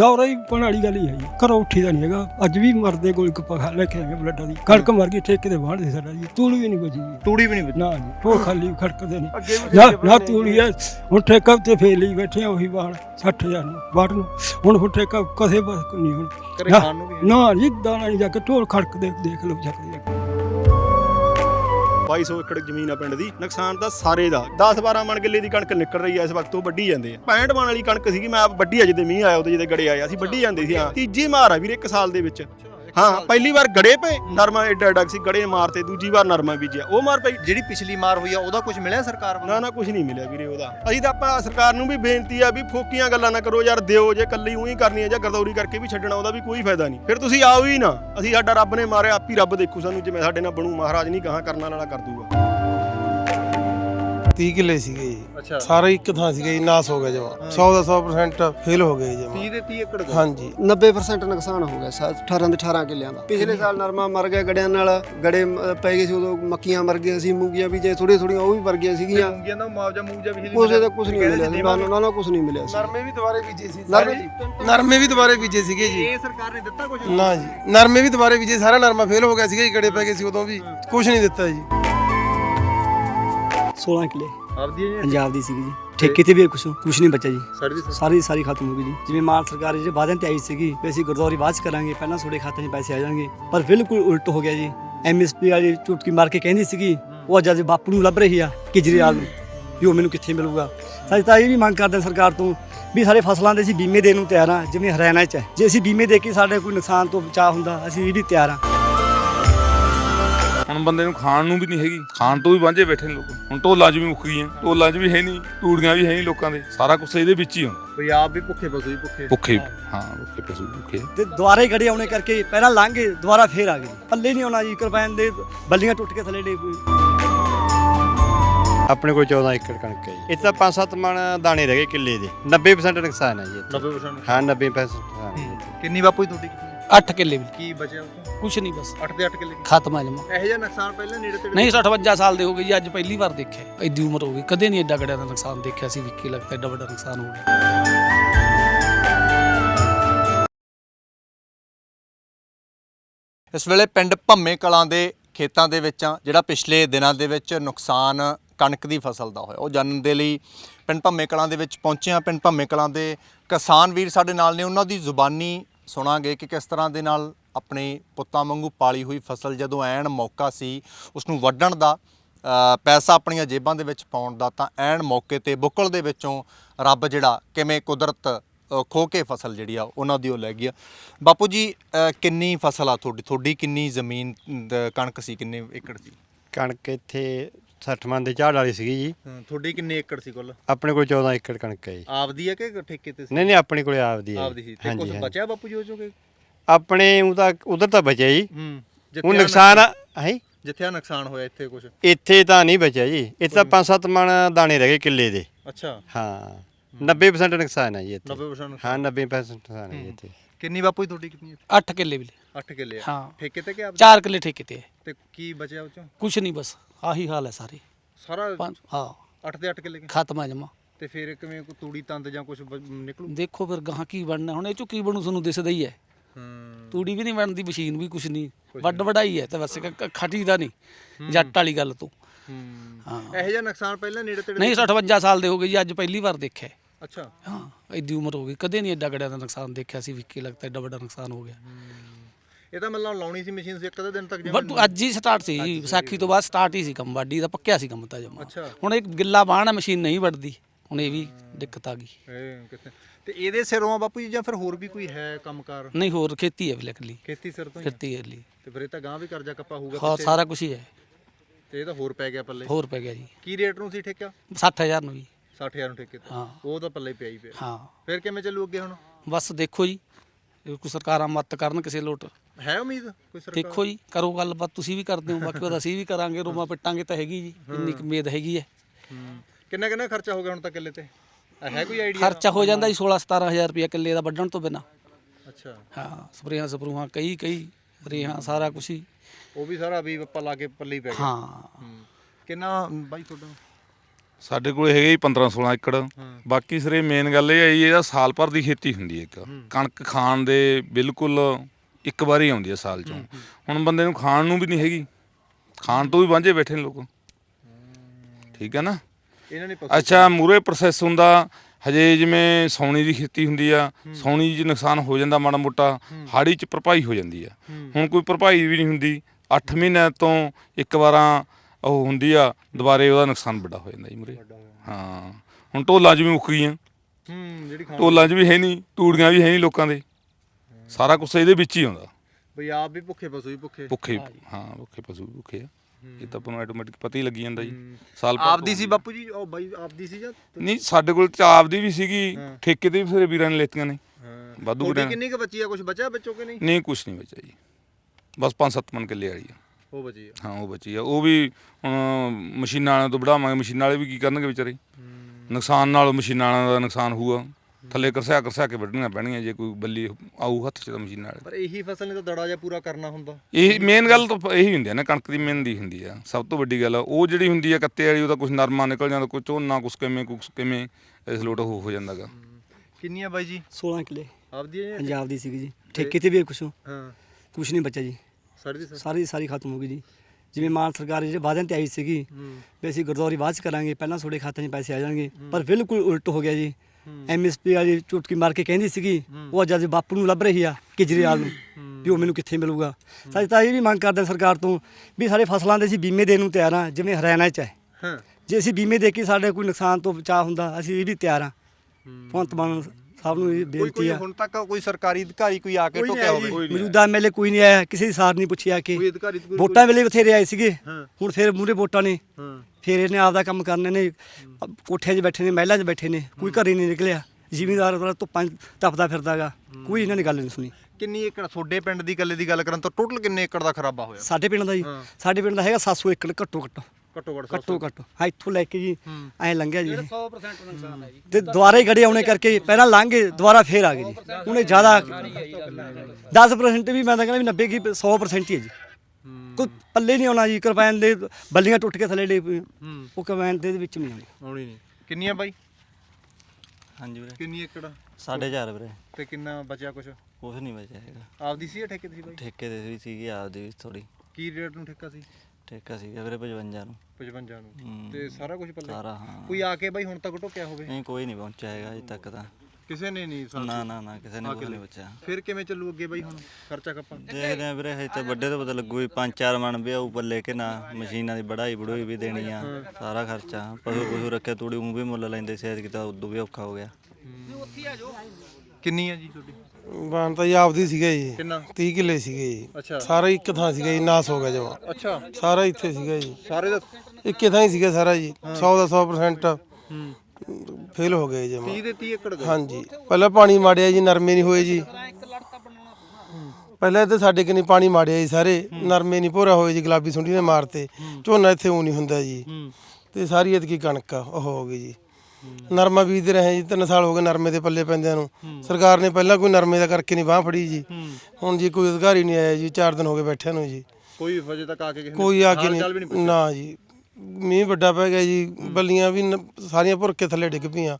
ਦੌਰਾ ਹੀ ਪਣ ਵਾਲੀ ਗੱਲ ਹੀ ਹੈ ਜੀ। ਘਰੋਂ ਉੱਠੀ ਦਾ ਨਹੀਂ ਹੈਗਾ। ਅੱਜ ਵੀ ਮਰਦੇ ਕੋਲ ਇੱਕ ਪਖਾ ਲੈ ਕੇ ਆਏ ਬਲੱਡਾਂ ਦੀ। ਕਣਕ ਮਰ ਗਈ ਠੇਕੇ ਤੇ ਵਾੜ ਦੇ ਸਾਡਾ ਜੀ। ਤੂੜੀ ਵੀ ਨਹੀਂ ਬਚੀ ਜੀ। ਤੂੜੀ ਵੀ ਨਹੀਂ ਨਾ ਜੀ ਢੋਲ ਖਾਲੀ ਖੜਕਦੇ ਨਹੀਂ ਨਾ ਨਾ ਤੂੜੀ ਹੈ। ਹੁਣ ਠੇਕਾ ਤੇ ਫੇਰ ਲਈ ਬੈਠੇ ਆ ਉਹੀ ਵਾੜ 60000 ਨੂੰ ਵਾੜ ਨੂੰ। ਹੁਣ ਹੁਣ ਠੇਕਾ ਕਸੇ ਬਸ ਨਹੀਂ ਹੁਣ। ਨਾ ਜੀ ਦਾਣਾ ਨਹੀਂ ਜਾ ਕੇ ਢੋਲ ਖੜਕਦੇ ਦੇਖ ਲਓ ਜਾ ਕੇ 2200 ਏਕੜ ਜ਼ਮੀਨ ਆ ਪਿੰਡ ਦੀ, ਨੁਕਸਾਨ ਤਾਂ ਸਾਰੇ ਦਾ। 10 12 ਮਣ ਕਿੱਲੇ ਦੀ ਕਣਕ ਨਿਕਲ ਰਹੀ ਆ, ਇਸ ਵਕਤ ਉਹ ਵੱਢੀ ਜਾਂਦੇ ਆ। 65 ਮਣ ਵਾਲੀ ਕਣਕ ਸੀਗੀ, ਮੈਂ ਆਪ ਵੱਢੀ ਆ ਜਿਹਦੇ ਮੀਂਹ ਆਇਆ ਉਹਦੇ ਜਿਹਦੇ ਗੜੇ ਆਏ, ਅਸੀਂ ਵੱਢੀ ਜਾਂਦੇ ਸੀ, ਹਾਂ। ਤੀਜੀ ਮਾਰ ਆ ਵੀਰੇ ਇੱਕ ਸਾਲ ਦੇ ਵਿੱਚ। ਹਾਂ ਪਹਿਲੀ ਵਾਰ ਗੜੇ ਪਏ। ਨਰਮਾ ਏਡਾ ਏਡਾ ਸੀ ਗੜੇ ਮਾਰਤੇ ਦੂਜੀ ਵਾਰ ਨਰਮਾ ਬੀਜਿਆ ਉਹ ਮਾਰ ਪਈ। ਜਿਹੜੀ ਪਿਛਲੀ ਮਾਰ ਹੋਈ ਆ ਉਹਦਾ ਕੁਝ ਮਿਲਿਆ ਸਰਕਾਰ ਵੱਲੋਂ? ਨਾ ਨਾ ਕੁਝ ਨਹੀਂ ਮਿਲਿਆ ਵੀਰੇ ਉਹਦਾ। ਅਸੀਂ ਤਾਂ ਆਪਾਂ ਸਰਕਾਰ ਨੂੰ ਵੀ ਬੇਨਤੀ ਆ ਵੀ ਫੋਕੀਆਂ ਗੱਲਾਂ ਨਾ ਕਰੋ ਯਾਰ ਦਿਓ ਜੇ ਕੱਲੀ ਉਹੀ ਕਰਨੀ ਹੈ ਜਾਂ ਗਰਦੌਰੀ ਕਰਕੇ ਵੀ ਛੱਡਣਾ ਉਹਦਾ ਵੀ ਕੋਈ ਫਾਇਦਾ ਨਹੀਂ। ਫਿਰ ਤੁਸੀਂ ਆਓ ਹੀ ਨਾ। ਅਸੀਂ ਸਾਡਾ ਰੱਬ ਨੇ ਮਾਰਿਆ ਆਪੀ ਰੱਬ ਦੇਖੂ ਸਾਨੂੰ ਜਿਵੇਂ ਸਾਡੇ ਨਾਲ ਬਣੂ। ਮਹਾਰਾਜ ਨਹੀਂ ਕਹਾਂ ਕਰਨ ਵਾਲਾ ਕਰ ਦੂਗਾ। 30 ਕਿੱਲੇ ਸੀਗੇ ਜੀ। ਅੱਛਾ। ਸਾਰੇ ਇੱਕ ਥਾਂ ਸੀਗੇ ਜੀ ਨਾਸ ਹੋ ਗਿਆ ਜਮਾ। 100 ਦਾ 100% ਫੇਲ ਹੋ ਗਏ ਜਮਾ। 30 ਦੇ 30 ਏਕੜ ਦਾ ਹਾਂਜੀ। 90% ਨੁਕਸਾਨ ਹੋ ਗਿਆ ਸਾ- 18 ਦੇ 18 ਕਿੱਲਿਆਂ ਦਾ। ਪਿਛਲੇ ਸਾਲ ਨਰਮਾ ਮਰ ਗਿਆ ਗੜਿਆਂ ਨਾਲ ਗੜੇ ਪੈ ਗਏ ਸੀ ਉਦੋਂ ਮੱਕੀਆਂ ਮਰ ਗਈਆਂ ਸੀ ਮੂੰਗੀਆਂ ਵੀ ਜੇ ਥੋੜੀਆਂ ਥੋੜੀਆਂ ਉਹ ਵੀ ਮਰ ਗਈਆਂ ਸੀਗੀਆਂ। ਮੂੰਗੀਆਂ ਦਾ ਮੁਆਵਜ਼ਾ ਮੂਵਜਾ ਵੀ ਕੁਛ ਦਾ ਕੁਝ ਨਹੀਂ ਮਿਲਿਆ ਸੀ ਨਾ ਨਾ ਨਾ ਕੁਝ ਨਹੀਂ ਮਿਲਿਆ ਸੀ। ਨਰਮੇ ਵੀ ਦੁਬਾਰੇ ਬੀਜੇ ਸੀ। ਨਰਮੇ- ਨਰਮੇ ਵੀ ਦੁਬਾਰੇ ਬੀਜੇ ਸੀਗੇ ਜੀ। ਇਹ ਸਰਕਾਰ ਨੇ ਦਿੱਤਾ ਕੁਝ ਨਾ ਜੀ। ਨਰਮੇ ਵੀ ਦੁਬਾਰੇ ਬੀਜੇ ਸਾਰਾ ਨਰਮਾ ਫੇਲ ਹੋ ਗਿਆ ਸੀਗਾ ਜੀ ਗੜੇ ਪੈ ਗਏ ਸੀ ਉਦੋਂ ਵੀ। ਕੁਝ ਨਹੀਂ ਦਿੱਤਾ ਜੀ। 16 ਕਿੱਲੇ। ਆਪਦੀ ਹੈ ਪੰਜਾਬ ਦੀ ਸੀਗੀ ਜੀ। ਠੇਕੇ ਤੇ ਵੀ ਕੁਛ ਕੁਛ ਨਹੀਂ ਬਚਿਆ ਜੀ। ਦੀ ਸਾਰੀ? ਸਾਰੀ ਖਤਮ ਹੋ ਗਈ ਜੀ। ਜਿਵੇਂ ਮਾਨ ਸਰਕਾਰ ਜਿਹੜੇ ਵਾਅਦਿਆਂ ਤੇ ਆਈ ਸੀਗੀ ਵੀ ਅਸੀਂ ਗੁਰਦੁਆਰੇ ਬਾਅਦ 'ਚ ਕਰਾਂਗੇ ਪਹਿਲਾਂ ਤੁਹਾਡੇ ਖਾਤੇ 'ਚ ਪੈਸੇ ਆ ਜਾਣਗੇ। ਪਰ ਬਿਲਕੁਲ ਉਲਟ ਹੋ ਗਿਆ ਜੀ। ਐਮਐਸਪੀ ਵਾਲੀ ਚੁਟਕੀ ਮਾਰ ਕੇ ਕਹਿੰਦੀ ਸੀਗੀ ਉਹ ਅੱਜ ਅੱਜ ਬਾਪੂ ਨੂੰ ਲੱਭ ਰਹੀ ਆ ਕੇਜਰੀਵਾਲ ਨੂੰ ਵੀ ਉਹ ਮੈਨੂੰ ਕਿੱਥੇ ਮਿਲੂਗਾ। ਸਾਡੀ ਤਾਂ ਇਹ ਵੀ ਮੰਗ ਕਰਦੇ ਸਰਕਾਰ ਤੋਂ ਵੀ ਸਾਰੇ ਫਸਲਾਂ ਦੇ ਅਸੀਂ ਬੀਮੇ ਦੇਣ ਨੂੰ ਤਿਆਰ ਆ ਜਿਵੇਂ ਹਰਿਆਣਾ 'ਚ ਜੇ ਅਸੀਂ ਬੀਮੇ ਦੇ ਕੇ ਸਾਡੇ ਕੋਈ ਨੁਕਸਾਨ ਤੋਂ ਬਚਾਅ ਹੁੰਦਾ ਅਸੀਂ ਇਹ ਵੀ ਤਿਆਰ ਆ ਹੁਣ ਬੰਦੇ ਨੂੰ ਖਾਣ ਨੂੰ ਵੀ ਨਹੀਂ ਹੈਗੀ। ਖਾਣ ਤੋਂ ਵੀ ਵਾਂਝੇ ਬੈਠੇ ਨੇ ਲੋਕ। ਹੁਣ ਢੋਲਾਂ 'ਚ ਵੀ ਮੁੱਕ ਗਈਆਂ। ਢੋਲਾਂ 'ਚ ਵੀ ਹੈ ਨਹੀਂ ਤੂੜੀਆਂ ਵੀ ਹੈ ਨਹੀਂ ਲੋਕਾਂ ਦੇ। ਸਾਰਾ ਕੁਝ ਇਹਦੇ ਵਿੱਚ ਹੀ ਹੁੰਦਾ। ਕੋਈ ਆਪ ਵੀ ਭੁੱਖੇ ਪਸ਼ੂ ਹੀ ਭੁੱਖੇ। ਭੁੱਖੇ ਹਾਂ ਭੁੱਖੇ ਪਸ਼ੂ ਭੁੱਖੇ। ਤੇ ਦੁਬਾਰੇ ਗੜੇ ਆਉਣੇ ਕਰਕੇ ਪਹਿਲਾਂ ਲੰਘ ਗਏ ਦੁਬਾਰਾ ਫੇਰ ਆ ਗਏ। ਪੱਲੇ ਨਹੀਂ ਆਉਣਾ ਜੀ ਕਿਰਪਾਨ ਦੇ ਬੱਲੀਆਂ ਟੁੱਟ ਕੇ ਥੱਲੇ ਡੇ ਆਪਣੇ ਕੋਲ 14 ਏਕੜ ਕਣਕ ਹੈ ਜੀ। ਇਹ ਤਾਂ 5-7 ਮਣ ਦਾਣੇ ਰਹਿ ਗਏ ਕਿੱਲੇ ਦੇ। 90% ਨੁਕਸਾਨ ਹੈ ਜੀ ਇੱਥੇ। 90% ਹਾਂ 90% ਨੁਕਸਾਨ ਹੈ ਜੀ। ਕਿੰਨੀ ਬਾਪੂ ਜੀ ਤੁਹਾਡੀ? 8 ਕਿੱਲੇ ਵੀ। ਕੀ ਬਚਿਆ ਉਹ ਕੁਛ ਨਹੀਂ ਬਸ। 8 ਦੇ 8 ਕਿੱਲੇ ਖਤਮ ਆ ਜਮਾ। ਇਹੋ ਜਿਹਾ ਨੁਕਸਾਨ ਪਹਿਲਾਂ ਨੇੜੇ ਤੇੜੇ ਨਹੀਂ 60 52 ਸਾਲ ਦੇ ਹੋ ਗਏ ਜੀ ਅੱਜ ਪਹਿਲੀ ਵਾਰ ਦੇਖਿਆ। ਐਡੀ ਉਮਰ ਹੋ ਗਈ। ਕਦੇ ਨਹੀਂ ਐਡਾ ਗੜਿਆ ਦਾ ਨੁਕਸਾਨ ਦੇਖਿਆ ਸੀ ਵਿੱਕੀ ਲੱਗਦਾ ਐਡਾ ਵੱਡਾ ਨੁਕਸਾਨ ਹੋ ਗਿਆ। ਇਸ ਵੇਲੇ ਪਿੰਡ ਭੰਮੇ ਕਲਾਂ ਦੇ ਖੇਤਾਂ ਦੇ ਵਿੱਚ ਆ ਜਿਹੜਾ ਪਿਛਲੇ ਦਿਨਾਂ ਦੇ ਵਿੱਚ ਨੁਕਸਾਨ ਕਣਕ ਦੀ ਫਸਲ ਦਾ ਹੋਇਆ। ਉਹ ਜਾਣਨ ਦੇ ਲਈ ਪਿੰਡ ਭੰਮੇ ਕਲਾਂ ਦੇ ਵਿੱਚ ਪਹੁੰਚੇ ਆ। ਪਿੰਡ ਭੰਮੇ ਕਲਾਂ ਦੇ ਕਿਸਾਨ ਵੀਰ ਸਾਡੇ ਨਾਲ ਨੇ। ਉਹਨਾਂ ਦੀ ਜ਼ੁਬਾਨੀ ਸੁਣਾਂਗੇ ਕਿ ਕਿਸ ਤਰ੍ਹਾਂ ਦੇ ਨਾਲ ਆਪਣੇ ਪੁੱਤਾਂ ਵਾਂਗੂ ਪਾਲੀ ਹੋਈ ਫਸਲ ਜਦੋਂ ਐਨ ਮੌਕਾ ਸੀ ਉਸ ਨੂੰ ਵੱਢਣ ਦਾ ਪੈਸਾ ਆਪਣੀਆਂ ਜੇਬਾਂ ਦੇ ਵਿੱਚ ਪਾਉਣ ਦਾ ਤਾਂ ਐਨ ਮੌਕੇ ਤੇ ਬੁੱਕਲ ਦੇ ਵਿੱਚੋਂ ਰੱਬ ਜਿਹੜਾ ਕਿਵੇਂ ਕੁਦਰਤ ਅ, ਖੋ ਕੇ ਫਸਲ ਜਿਹੜੀ ਆ ਉਹਨਾਂ ਦੀ ਉਹ ਲੈ ਗਈ ਆ। ਬਾਪੂ ਜੀ ਕਿੰਨੀ ਫਸਲ ਆ ਤੁਹਾਡੀ? ਤੁਹਾਡੀ ਕਿੰਨੀ ਜ਼ਮੀਨ ਕਣਕ ਸੀ ਕਿੰਨੇ ਏਕੜ ਸੀ? ਕਣਕ ਇੱਥੇ 60 ਮਣ ਦੇ ਝਾੜ ਵਾਲੀ ਸੀਗੀ ਜੀ। ਤੁਹਾਡੀ ਕਿੰਨੇ ਏਕੜ ਸੀ ਕੁੱਲ? ਆਪਣੇ ਕੋਲ 14 ਏਕੜ ਕਣਕ ਹੈ ਜੀ। ਆਪਦੀ ਹੈ ਕਿ ਠੇਕੇ ਤੇ ਨਹੀਂ ਨਹੀਂ ਆਪਣੇ ਕੋਲ ਆਪਦੀ ਹੈ ਆਪਦੀ ਸੀ। ਤੇ ਕੁਝ ਹਾਂਜੀ। ਬਚਿਆ ਬਾਪੂ ਜੀ ਉਹ ਚੋਂ ਕਿ ਆਪਣੇ ਉਹ ਤਾਂ ਉਧਰ ਤਾਂ ਬਚਿਆ ਜੀ। ਹੂੰ ਉਹ ਨੁਕਸਾਨ ਹੈ? ਜਿੱਥੇ ਆ ਨੁਕਸਾਨ ਹੋਇਆ ਇੱਥੇ ਕੁਝ ਇੱਥੇ ਤਾਂ ਨਹੀਂ ਬਚਿਆ ਜੀ। ਇੱਥੇ ਤਾਂ 5-7 ਮਣ ਦਾਣੇ ਰਹਿ ਗਏ ਕਿੱਲੇ ਦੇ। ਅੱਛਾ। ਹਾਂ। 90% ਨੁਕਸਾਨ ਹੈ ਜੀ ਇੱਥੇ। 90% ਹਾਂ 90% ਨੁਕਸਾਨ ਹੈ ਜੀ ਇੱਥੇ। ਕਿੰਨੀ ਬਾਪੂ ਜੀ ਤੁਹਾਡੀ ਕਿੰਨੀ 8 ਕਿੱਲੇ ਵੀ 8 ਕਿੱਲੇ ਆ। ਹਾਂ। ਠੇਕੇ ਤੇ ਕਿ ਆਪ 4 ਕਿੱਲੇ ਠੇਕੇ ਤੇ। ਹੈ। ਤੇ ਕੀ ਬਚਿਆ ਉਹ ਚੋਂ? ਕੁਛ ਨਹੀਂ ਬਸ ਆਹੀ ਹਾਲ ਹੈ ਸਾਰੇ। ਸਾਰਾ ਪੰਜ ਹਾਂ। 8 ਦੇ 8 ਕਿੱਲੇ ਖਤਮ ਆ ਜਮਾ। ਤੇ ਫਿਰ ਕਿਵੇਂ ਕੋਈ ਤੂੜੀ ਤੰਦ ਜਾਂ ਕੁਝ ਨਿਕਲੂ? ਦੇਖੋ ਫਿਰ ਗਾਹਾਂ ਕੀ ਬਣਨਾ ਹੁਣ ਇਹ ਚੋਂ ਕੀ ਬਣੂ ਤੁਹਾਨੂੰ ਦਿਸਦਾ ਹੀ ਹੈ। ਹੂੰ। ਤੂੜੀ ਵੀ ਨਹੀਂ ਬਣਦੀ ਮਸ਼ੀਨ ਵੀ ਕੁਛ ਨਹੀਂ। ਵੱਡ ਵਡਾਈ ਹੈ ਤੇ ਕ- ਖਟੀ ਦਾ ਨਹੀਂ ਜੱਟ ਵਾਲੀ ਗੱਲ ਤੋਂ। ਹੂੰ। ਹਾਂ। ਇਹੋ ਜਿਹਾ ਨੁਕਸਾਨ ਪਹਿਲਾਂ ਨੇੜੇ ਤੇੜੇ ਨਹੀਂ 60 52 ਸਾਲ ਦੇ ਹੋ ਗਏ ਜੀ ਅੱਜ ਪਹਿਲੀ ਵਾਰ ਦੇਖਿਆ ਅੱਛਾ। ਹਾਂ ਐਡੀ ਉਮਰ ਹੋ ਗਈ ਕਦੇ ਨਹੀਂ ਐਡਾ ਗੜਿਆ ਦਾ ਨੁਕਸਾਨ ਦੇਖਿਆ ਸੀ ਵਿੱਕੀ ਲੱਗਦਾ ਐਡਾ ਵੱਡਾ ਨੁਕਸਾਨ ਹੋ ਗਿਆ। ਇਹ ਤਾਂ ਮਤਲਬ ਲਾਉਣੀ ਸੀ ਮਸ਼ੀਨ ਇੱਕ ਅੱਧੇ ਦਿਨ ਤੱਕ ਬਟ ਅੱਜ ਹੀ ਸਟਾਰਟ ਸੀ ਜੀ ਵਿਸਾਖੀ ਤੋਂ ਬਾਅਦ ਸਟਾਰਟ ਹੀ ਸੀ ਕੰਮ ਵਾਢੀ ਦਾ ਪੱਕਿਆ ਸੀ ਕੰਮ ਤਾਂ ਜਮਾ। ਅੱਛਾ। ਹੁਣ ਇੱਕ ਗਿੱਲਾ ਬਾਣ ਹੈ ਮਸ਼ੀਨ ਨਹੀਂ ਵੱਢਦੀ ਹੁਣ ਇਹ ਵੀ ਦਿੱਕਤ ਆ ਗਈ। ਇਹ ਕਿੱਥੇ ਤੇ ਇਹਦੇ ਸਿਰੋਂ ਆ ਬਾਪੂ ਜੀ ਜਾਂ ਫਿਰ ਹੋਰ ਵੀ ਕੋਈ ਹੈ ਕੰਮਕਾਰ? ਨਹੀਂ ਹੋਰ ਖੇਤੀ ਹੈ ਬਿਲਕੁਲ ਖੇਤੀ ਸਿਰ ਤੋਂ ਹੀ ਆ? ਖੇਤੀ ਹੈ ਲਈ ਤੇ ਫਿਰ ਇਹ ਤਾਂ ਗਾਂ ਵੀ ਕਰਜ਼ਾ ਕੱਪਾ ਹੋਊਗਾ ਹਾਂ। ਸਾਰਾ ਕੁਝ ਹੀ ਹੈ। ਤੇ ਇਹ ਤਾਂ ਹੋਰ ਪੈ ਗਿਆ ਪੱਲੇ। ਹੋਰ ਪੈ ਗਿਆ ਜੀ। ਕੀ ਰੇਟ ਨੂੰ ਸੀ ਠੇਕਾ 60000 ਨੂੰ ਜੀ। 60000 ਨੂੰ ਠੇਕੇ ਤੇ। ਹਾਂ। ਉਹ ਤਾਂ ਪੱਲੇ ਪਿਆ ਹੀ ਪਿਆ। ਹਾਂ। ਫਿਰ ਕਿਵੇਂ ਚੱਲੂ ਅੱਗੇ ਹੁਣ? ਬਸ ਦੇਖੋ ਜੀ। ਕੋਈ ਸਰਕਾਰਾਂ ਮਤ ਕਰਨ ਕਿਸੇ ਲੋਟ। ਹੈ ਉਮੀਦ? ਕੋਈ ਸਰਕਾਰ? ਦੇਖੋ ਜੀ ਕਰੋ ਗੱਲਬਾਤ ਤੁਸੀਂ ਵੀ ਕਰਦੇ ਹੋ ਬਾਕੀ ਉਹਦਾ ਅਸੀਂ ਵੀ ਕਰਾਂਗੇ ਰੋਮਾ ਪਿੱਟਾਂਗੇ ਤਾਂ ਹੈਗੀ ਜੀ ਇੰਨੀ ਕੁ ਉਮੀਦ ਹੈਗੀ ਹੈ। ਹੂੰ। ਕਿੰਨਾ ਕਿੰਨਾ ਖਰਚਾ ਹੋ ਗਿਆ ਹੁਣ ਤੱਕ ਕਿੱਲੇ ਤੇ? ਹੈ ਕੋਈ ਆਈਡੀਆ ਖਰਚਾ ਹੋ ਜਾਂਦਾ ਜੀ 16 17000 ਰੁਪਏ ਕਿੱਲੇ ਦਾ ਵੱਢਣ ਤੋਂ ਬਿਨਾ। ਅੱਛਾ। ਹਾਂ ਸਪਰੇਆਂ ਸਪਰੂਹਾਂ ਕਈ ਕਈ ਰੇਹਾਂ ਸਾਰਾ ਕੁਝ ਹੀ। ਉਹ ਵੀ ਸਾਰਾ ਵੀ ਆਪਾਂ ਲਾ ਕੇ ਪੱਲੇ ਪੈ ਗਿਆ। ਹਾਂ। ਹੂੰ। ਕਿੰਨਾ ਬਾਈ ਤੁਹਾਡਾ? ਸਾਡੇ ਕੋਲ ਹੈਗੇ ਜੀ 15 16 ਏਕੜ। ਬਾਕੀ ਸਿਰੇ ਮੇਨ ਗੱਲ ਇਹ ਹੈ ਜੀ ਇਹਦਾ ਸਾਲ ਭਰ ਦੀ ਖੇਤੀ ਹੁੰਦੀ ਹੈ ਇੱਕ। ਕਣਕ ਖਾਣ ਦੇ ਬਿਲਕੁਲ ਇੱਕ ਵਾਰੀ ਆਉਂਦੀ ਹੈ ਸਾਲ ਚੋਂ। ਹੁਣ ਬੰਦੇ ਨੂੰ ਖਾਣ ਨੂੰ ਵੀ ਨਹੀਂ ਹੈਗੀ। ਖਾਣ ਤੋਂ ਵੀ ਵਾਂਝੇ ਬੈਠੇ ਨੇ ਲੋਕ। ਠੀਕ ਹੈ ਨਾ? ਇਹਨਾਂ ਨੇ ਅੱਛਾ ਮੂਰੇ ਪ੍ਰੋਸੈਸ ਹੁੰਦਾ ਹਜੇ ਜਿਵੇਂ ਸੌਣੀ ਦੀ ਖੇਤੀ ਹੁੰਦੀ ਆ ਸੌਣੀ 'ਚ ਨੁਕਸਾਨ ਹੋ ਜਾਂਦਾ ਮਾੜਾ ਮੋਟਾ ਹਾੜੀ 'ਚ ਭਰਪਾਈ ਹੋ ਜਾਂਦੀ ਆ। ਹੁਣ ਕੋਈ ਭਰਪਾਈ ਵੀ ਨਹੀਂ ਹੁੰਦੀ। 8 ਮਹੀਨਿਆਂ ਤੋਂ ਇੱਕ ਵਾਰਾਂ ਉਹ ਹੁੰਦੀ ਆ ਦੁਬਾਰੇ ਉਹਦਾ ਨੁਕਸਾਨ ਵੱਡਾ ਹੋ ਜਾਂਦਾ ਜੀ ਮੂਰੇ। ਹਾਂ ਹੁਣ ਢੋਲਾਂ 'ਚ ਵੀ ਮੁੱਕ ਗਈਆਂ। ਹੂੰ ਜਿਹੜੀ ਖਾਣ ਢੋਲਾਂ 'ਚ ਵੀ ਹੈ ਨਹੀਂ ਤੂੜੀਆਂ ਵੀ ਹੈ ਨਹੀਂ ਲੋਕਾਂ ਦੇ। ਸਾਰਾ ਕੁਝ ਇਹਦੇ ਵਿੱਚ ਹੀ ਆਉਂਦਾ। ਬਈ ਆਪ ਵੀ ਭੁੱਖੇ ਪਸ਼ੂ ਵੀ ਭੁੱਖੇ। ਭੁੱਖੇ ਹਾਂ ਭੁੱਖੇ ਪਸ਼ੂ ਵੀ ਭੁੱਖੇ ਆ। ਇਹ ਤਾਂ ਆਪਾਂ ਨੂੰ ਆਟੋਮੈਟਿਕ ਪਤਾ ਹੀ ਲੱਗੀ ਜਾਂਦਾ ਜੀ। ਸਾਲ ਆਪਦੀ ਸੀ ਬਾਪੂ ਜੀ ਉਹ ਬਾਈ ਆਪਦੀ ਸੀ ਜਾਂ ਨਹੀਂ ਸਾਡੇ ਕੋਲ ਤਾਂ ਆਪਦੀ ਵੀ ਸੀਗੀ ਠੇਕੇ ਤੇ ਵੀ ਫਿਰ ਵੀਰਾਂ ਨੇ ਲੈਤੀਆਂ ਨੇ। ਵਾਧੂ ਕਿੰਨੀ ਕੁ ਬੱਚੀ ਆ ਕੁਝ ਬਚਿਆ ਬੱਚੋ ਕਿ ਨਹੀਂ? ਨਹੀਂ ਕੁਛ ਨਹੀਂ ਬਚਿਆ ਜੀ। ਬਸ 5-7 ਮਣ ਕਿੱਲੇ ਵਾਲੀ ਆ। ਉਹ ਬਚੀ ਆ। ਹਾਂ ਉਹ ਬਚੀ ਆ। ਉਹ ਵੀ ਹੁਣ ਮਸ਼ੀਨਾਂ ਵਾਲਿਆਂ ਤੋਂ ਵਢਾਵਾਂਗੇ। ਮਸ਼ੀਨਾਂ ਵਾਲੇ ਵੀ ਕੀ ਕਰਨਗੇ ਵਿਚਾਰੇ? ਨੁਕਸਾਨ ਨਾਲ ਮਸ਼ੀਨਾਂ ਵਾਲਿਆਂ ਦਾ ਨੁਕਸਾਨ ਹੋਊਗਾ। ਥੱਲੇ ਕਰਸਾ ਕਰਸਾ ਕੇ ਵੱਢਣੀਆਂ ਪੈਣੀਆਂ। ਜੇ ਕੋਈ ਬੱਲੀ ਆਊ ਹੱਥ 'ਚ ਤਾਂ ਮਸ਼ੀਨਾਂ ਵਾਲੇ। ਪਰ ਇਹੀ ਫਸਲ ਨੇ ਤਾਂ ਦੜਾ ਜਿਹਾ ਪੂਰਾ ਕਰਨਾ ਹੁੰਦਾ। ਇਹ ਮੇਨ ਗੱਲ ਤਾਂ ਇਹੀ ਹੁੰਦੀ ਆ ਨਾ। ਕਣਕ ਦੀ ਮੇਨ ਦੀ ਹੁੰਦੀ ਆ। ਸਭ ਤੋਂ ਵੱਡੀ ਗੱਲ ਉਹ ਜਿਹੜੀ ਹੁੰਦੀ ਆ ਕੱਤੇ ਵਾਲੀ ਉਹਦਾ ਕੁਝ ਨਰਮਾ ਨਿਕਲ ਜਾਂਦਾ। ਕੋਈ ਝੋਨਾ ਕੁਛ ਕਿਵੇਂ ਕੁਛ ਕਿਵੇਂ ਇਸ ਲੋਟ ਹੋ ਹੋ ਜਾਂਦਾਗਾ। ਕਿੰਨੀਆਂ ਬਾਈ ਜੀ? 16 ਕਿੱਲੇ। ਆਪਦੀ ਹੈ ਪੰਜਾਬ ਦੀ ਸੀਗੀ ਜੀ। ਠੇਕੇ ਤੇ ਵੀ ਕੁਛ। ਹਾਂ। ਕੁਛ ਨਹੀਂ ਬਚਿਆ ਜੀ। ਸਾਡੀ ਦੀ ਸਾਰੀ। ਸਾਰੀ ਸਾਰੀ ਖਤਮ ਹੋ ਗਈ ਜੀ। ਜਿਵੇਂ ਮਾਨ ਸਰਕਾਰ ਜਿਹੜੇ ਵਾਅਦਿਆਂ ਤੇ ਆਈ ਸੀਗੀ ਵੀ ਅਸੀਂ ਗੁਰਦੁਆਰੇ ਬਾਅਦ 'ਚ ਕਰਾਂਗੇ ਪਹਿਲਾਂ ਤੁਹਾਡੇ ਖਾਤੇ 'ਚ ਪੈਸੇ ਆ ਜਾਣਗੇ ਪਰ ਬਿਲਕੁਲ ਉਲਟ ਹੋ ਗਿਆ ਜੀ। ਐਮਐਸਪੀ ਵਾਲੀ ਚੁਟਕੀ ਮਾਰ ਕੇ ਕਹਿੰਦੀ ਸੀਗੀ ਉਹ ਅੱਜ ਅੱਜ ਬਾਪੂ ਨੂੰ ਲੱਭ ਰਹੀ ਆ ਕੇਜਰੀਵਾਲ ਨੂੰ ਵੀ ਉਹ ਮੈਨੂੰ ਕਿੱਥੇ ਮਿਲੂਗਾ। ਸੱਚ ਤਾਂ ਇਹ ਵੀ ਮੰਗ ਕਰਦੇ ਹਾਂ ਸਰਕਾਰ ਤੋਂ ਵੀ ਸਾਡੇ ਫਸਲਾਂ ਦੇ ਅਸੀਂ ਬੀਮੇ ਦੇਣ ਨੂੰ ਤਿਆਰ ਹਾਂ ਜਿਵੇਂ ਹਰਿਆਣਾ 'ਚ ਹੈ। ਹਾਂ। ਜੇ ਅਸੀਂ ਬੀਮੇ ਦੇ ਕੇ ਸਾਡੇ ਕੋਈ ਨੁਕਸਾਨ ਤੋਂ ਬਚਾਅ ਹੁੰਦਾ ਅਸੀਂ ਇਹ ਵੀ ਤਿਆਰ ਹਾਂ। ਭਗਵੰਤ ਮਾਨ ਸਾਹਿਬ ਨੂੰ ਇਹ ਕੋਈ ਬੇਨਤੀ ਕੋਈ ਆ। ਹੁਣ ਤੱਕ ਕੋਈ ਸਰਕਾਰੀ ਅਧਿਕਾਰੀ ਕੋਈ ਆ ਕੇ ਟੋਕਿਆ ਹੋਵੇ? ਮੌਜੂਦਾ ਐਮਐਲਏ ਕੋਈ ਨਹੀਂ ਆਇਆ ਕਿਸੇ ਦੀ ਸਾਰ ਨਹੀਂ ਪੁੱਛਿਆ ਕਿ ਕੋਈ ਅਧਿਕਾਰੀ ਕੋਈ- ਵੋਟਾਂ ਵੇਲੇ ਬਥੇਰੇ ਆਏ ਸੀਗੇ। ਹਾਂ। ਹੁਣ ਫਿਰ ਮੂਰੇ ਵੋਟਾਂ ਨੇ। ਹਾਂ। ਫਿਰ ਇਹਨੇ ਆਪਦਾ ਕੰਮ ਕਰਨੇ ਨੇ। ਕੋਠਿਆਂ 'ਚ ਬੈਠੇ ਨੇ ਮਹਿਲਾਂ 'ਚ ਬੈਠੇ ਨੇ। ਕੋਈ ਘਰੇ ਨਹੀਂ ਨਿਕਲਿਆ। ਜ਼ਿਮੀਂਦਾਰ ਵਾਲਾ ਧੁੱਪਾਂ 'ਚ ਤਪਦਾ ਫਿਰਦਾਗਾ। ਕੋਈ ਇਹਨਾਂ ਨੇ ਗੱਲ ਨਹੀਂ ਸੁਣੀ। ਕਿੰਨੀ ਏਕੜ ਤੁਹਾਡੇ ਪਿੰਡ ਦੀ ਗੱਲੇ ਦੀ ਗੱਲ ਕਰਾਂ ਤਾਂ ਟੋਟਲ ਕਿੰਨੇ ਏਕੜ ਦਾ ਖਰਾਬਾ ਹੋਇਆ? ਸਾਡੇ ਪਿੰਡ ਦਾ ਜੀ। ਹਾਂ। ਸਾਡੇ ਪਿੰਡ ਦਾ ਹੈਗਾ 700 ਏਕੜ ਘੱਟੋ ਘੱਟ। ਘੱਟੋ ਘੱਟ ਘੱਟੋ ਘੱਟ। ਹਾਂ ਇੱਥੋਂ ਲੈ ਕੇ ਜੀ ਹੂੰ। ਐਂ ਲੰਘਿਆ ਜੀ। ਇਹ। 100% ਨੁਕਸਾਨ ਹੈ ਜੀ। ਤੇ ਦੁਬਾਰੇ ਗੜੇ ਆਉਣੇ ਕਰਕੇ ਪਹਿਲਾਂ ਲੰਘ ਗਏ ਦੁਬਾਰਾ ਫੇਰ ਆ ਗਏ ਜੀ। ਉਹਨੇ ਜ਼ਿਆਦਾ 10% ਵੀ ਮੈਂ ਤਾਂ ਕਹਿੰਦਾ ਵੀ 90 ਕੀ 100% ਹੀ ਹੈ ਜੀ। ਕੋਈ ਪੱਲੇ ਨਹੀਂ ਆਉਣਾ ਜੀ ਕਿਰਪਾਨ ਦੇ ਬੱਲੀਆਂ ਟੁੱਟ ਕੇ ਥੱਲੇ ਡੇ ਪਈਆਂ। ਹੂੰ। ਉਹ ਕਿਰਪਾਨ ਦੇ ਵਿੱਚ ਨਹੀਂ ਆਉਣੀ। ਆਉਣੀ ਨਹੀਂ। ਕਿੰਨੀਆਂ ਬਾਈ? ਹਾਂਜੀ ਵੀਰੇ। ਕਿੰਨੀ ਏਕੜ ਆ? ਸਾਢੇ ਚਾਰ ਵੀਰੇ। ਤੇ ਕਿੰਨਾ ਬਚਿਆ ਕੁਛ? ਕੁਛ ਨਹੀਂ ਬਚਿਆ ਹੈਗਾ। ਆਪਦੀ ਸੀ ਜਾਂ ਠੇਕੇ ਦੀ ਸੀ ਬਾਈ? ਠੇਕੇ ਦੇ ਵੀ ਸੀਗੀ ਆਪਦੀ ਵੀ ਥੋੜੀ ਕੀ ਰੇਟ ਨੂੰ ਠੇਕਾ ਸੀ? ਠੇਕਾ ਸੀਗਾ ਵੀਰੇ 55 ਨੂੰ। 55 ਨੂੰ। ਹੂੰ। ਤੇ ਸਾਰਾ ਕੁਝ ਪੱਲੇ? ਸਾਰਾ ਹਾਂ। ਕੋਈ ਆ ਕੇ ਬਾਈ ਹੁਣ ਤੱਕ ਟੋਕਿਆ ਹੋਵੇ? ਨਹੀਂ ਕੋਈ ਨਹੀਂ ਪਹੁੰਚਿਆ ਹੈਗਾ ਅਜੇ ਤੱਕ ਤਾਂ। ਕਿਸੇ ਨੇ ਨਹੀਂ ਸਾਥ ਨਾ ਨਾ ਨਾ ਕਿਸੇ ਨੇ ਨਹੀਂ ਬਚਿਆ ਫਿਰ ਕਿਵੇਂ ਚੱਲੂ ਅੱਗੇ ਬਾਈ ਹੁਣ? ਖਰਚਾ ਕੱਪਾ ਦੇਖਦੇ ਆ ਵੀਰੇ ਹਜੇ ਤਾਂ ਵੱਡੇ ਤੋਂ ਪਤਾ ਲੱਗੂ ਵੀ ਪੰਜ ਚਾਰ ਮਣ ਵੀ ਆਊ ਪੱਲੇ ਕਿ ਨਾ। ਮਸ਼ੀਨਾਂ ਦੀ ਵਢਾਈ ਵਢੋਈ ਵੀ ਦੇਣੀ ਆ ਸਾਰਾ ਖਰਚਾ। ਪਸ਼ੂ ਪਸ਼ੂ ਰੱਖਿਆ ਤੂੜੀ ਉਹ ਵੀ ਮੁੱਲ ਲੈਂਦੇ ਸੀ ਐਤਕੀ ਤਾਂ ਉਦੋਂ ਵੀ ਔਖਾ ਹੋ ਗਿਆ। ਕਿੰਨੀ ਆ ਜੀ ਤੁਹਾਡੀ? ਬਾਣ ਤਾਂ ਜੀ ਆਪਦੀ ਸੀਗਾ ਜੀ। ਕਿੰਨਾ? 30 ਕਿੱਲੇ ਸੀਗੇ ਜੀ। ਅੱਛਾ। ਸਾਰਾ ਇੱਕ ਥਾਂ ਸੀਗਾ ਜੀ ਨਾਸ ਹੋ ਗਿਆ ਜਮਾ। ਅੱਛਾ। ਸਾਰਾ ਇੱਥੇ ਸੀਗਾ ਜੀ। ਸਾਰੇ ਦਾ ਇੱਕੇ ਥਾਂ ਹੀ ਸੀਗਾ ਸਾਰਾ ਜੀ। 100 ਦਾ 100% ਹੂੰ। ਫੇਲ ਹੋ ਗਏ ਜਮਾ। 30 ਦੇ 30 ਏਕੜ ਗਏ। ਹਾਂਜੀ। ਪਹਿਲਾਂ ਪਾਣੀ ਮਾੜਿਆ ਜੀ ਨਰਮੇ ਨਹੀਂ ਹੋਏ ਜੀ। ਪਹਿਲਾਂ ਇੱਥੇ ਸਾਡੇ ਕਿੰਨੀ ਪਾਣੀ ਮਾੜਿਆ ਜੀ ਸਾਰੇ। ਨਰਮੇ ਨਹੀਂ ਭੋਰਾ ਹੋਏ ਜੀ ਗੁਲਾਬੀ ਸੁੰਡੀ ਨੇ ਮਾਰਤੇ। ਝੋਨਾ ਇੱਥੇ ਉਹ ਨਹੀਂ ਹੁੰਦਾ ਜੀ। ਤੇ ਸਾਰੀ ਇਤਕੀ ਕਣਕ ਆ, ਉਹ ਹੋ ਗਈ ਜੀ। ਨਰਮਾ ਬੀਜਦੇ ਰਹੇ ਜੀ ਤਿੰਨ ਸਾਲ ਹੋ ਗਏ ਨਰਮੇ ਦੇ ਪੱਲੇ ਪੈਂਦਿਆਂ ਨੂੰ। ਸਰਕਾਰ ਨੇ ਪਹਿਲਾਂ ਕੋਈ ਨਰਮੇ ਦਾ ਕਰਕੇ ਨਹੀਂ ਬਾਹ ਫੜੀ ਜੀ। ਹੁਣ ਜੀ ਕੋਈ ਅਧਿਕਾਰੀ ਨਹੀਂ ਆਇਆ ਜੀ 4 ਦਿਨ ਹੋ ਗਏ ਬੈਠਿਆਂ ਨੂੰ ਜੀ। ਕੋਈ ਵਜੇ ਤੱਕ ਆ ਕੇ ਕਿਸੇ ਨੇ ਕੋਈ ਆ ਕੇ ਹਾਲ ਚਾਲ ਵੀ ਨਹੀਂ ਨਾ ਜੀ। ਮੀਂਹ ਵੱਡਾ ਪੈ ਗਿਆ ਜੀ ਬੱਲੀਆਂ ਵੀ ਨ- ਸਾਰੀਆਂ ਭੁਰ ਕੇ ਥੱਲੇ ਡਿੱਗ ਪਈਆਂ।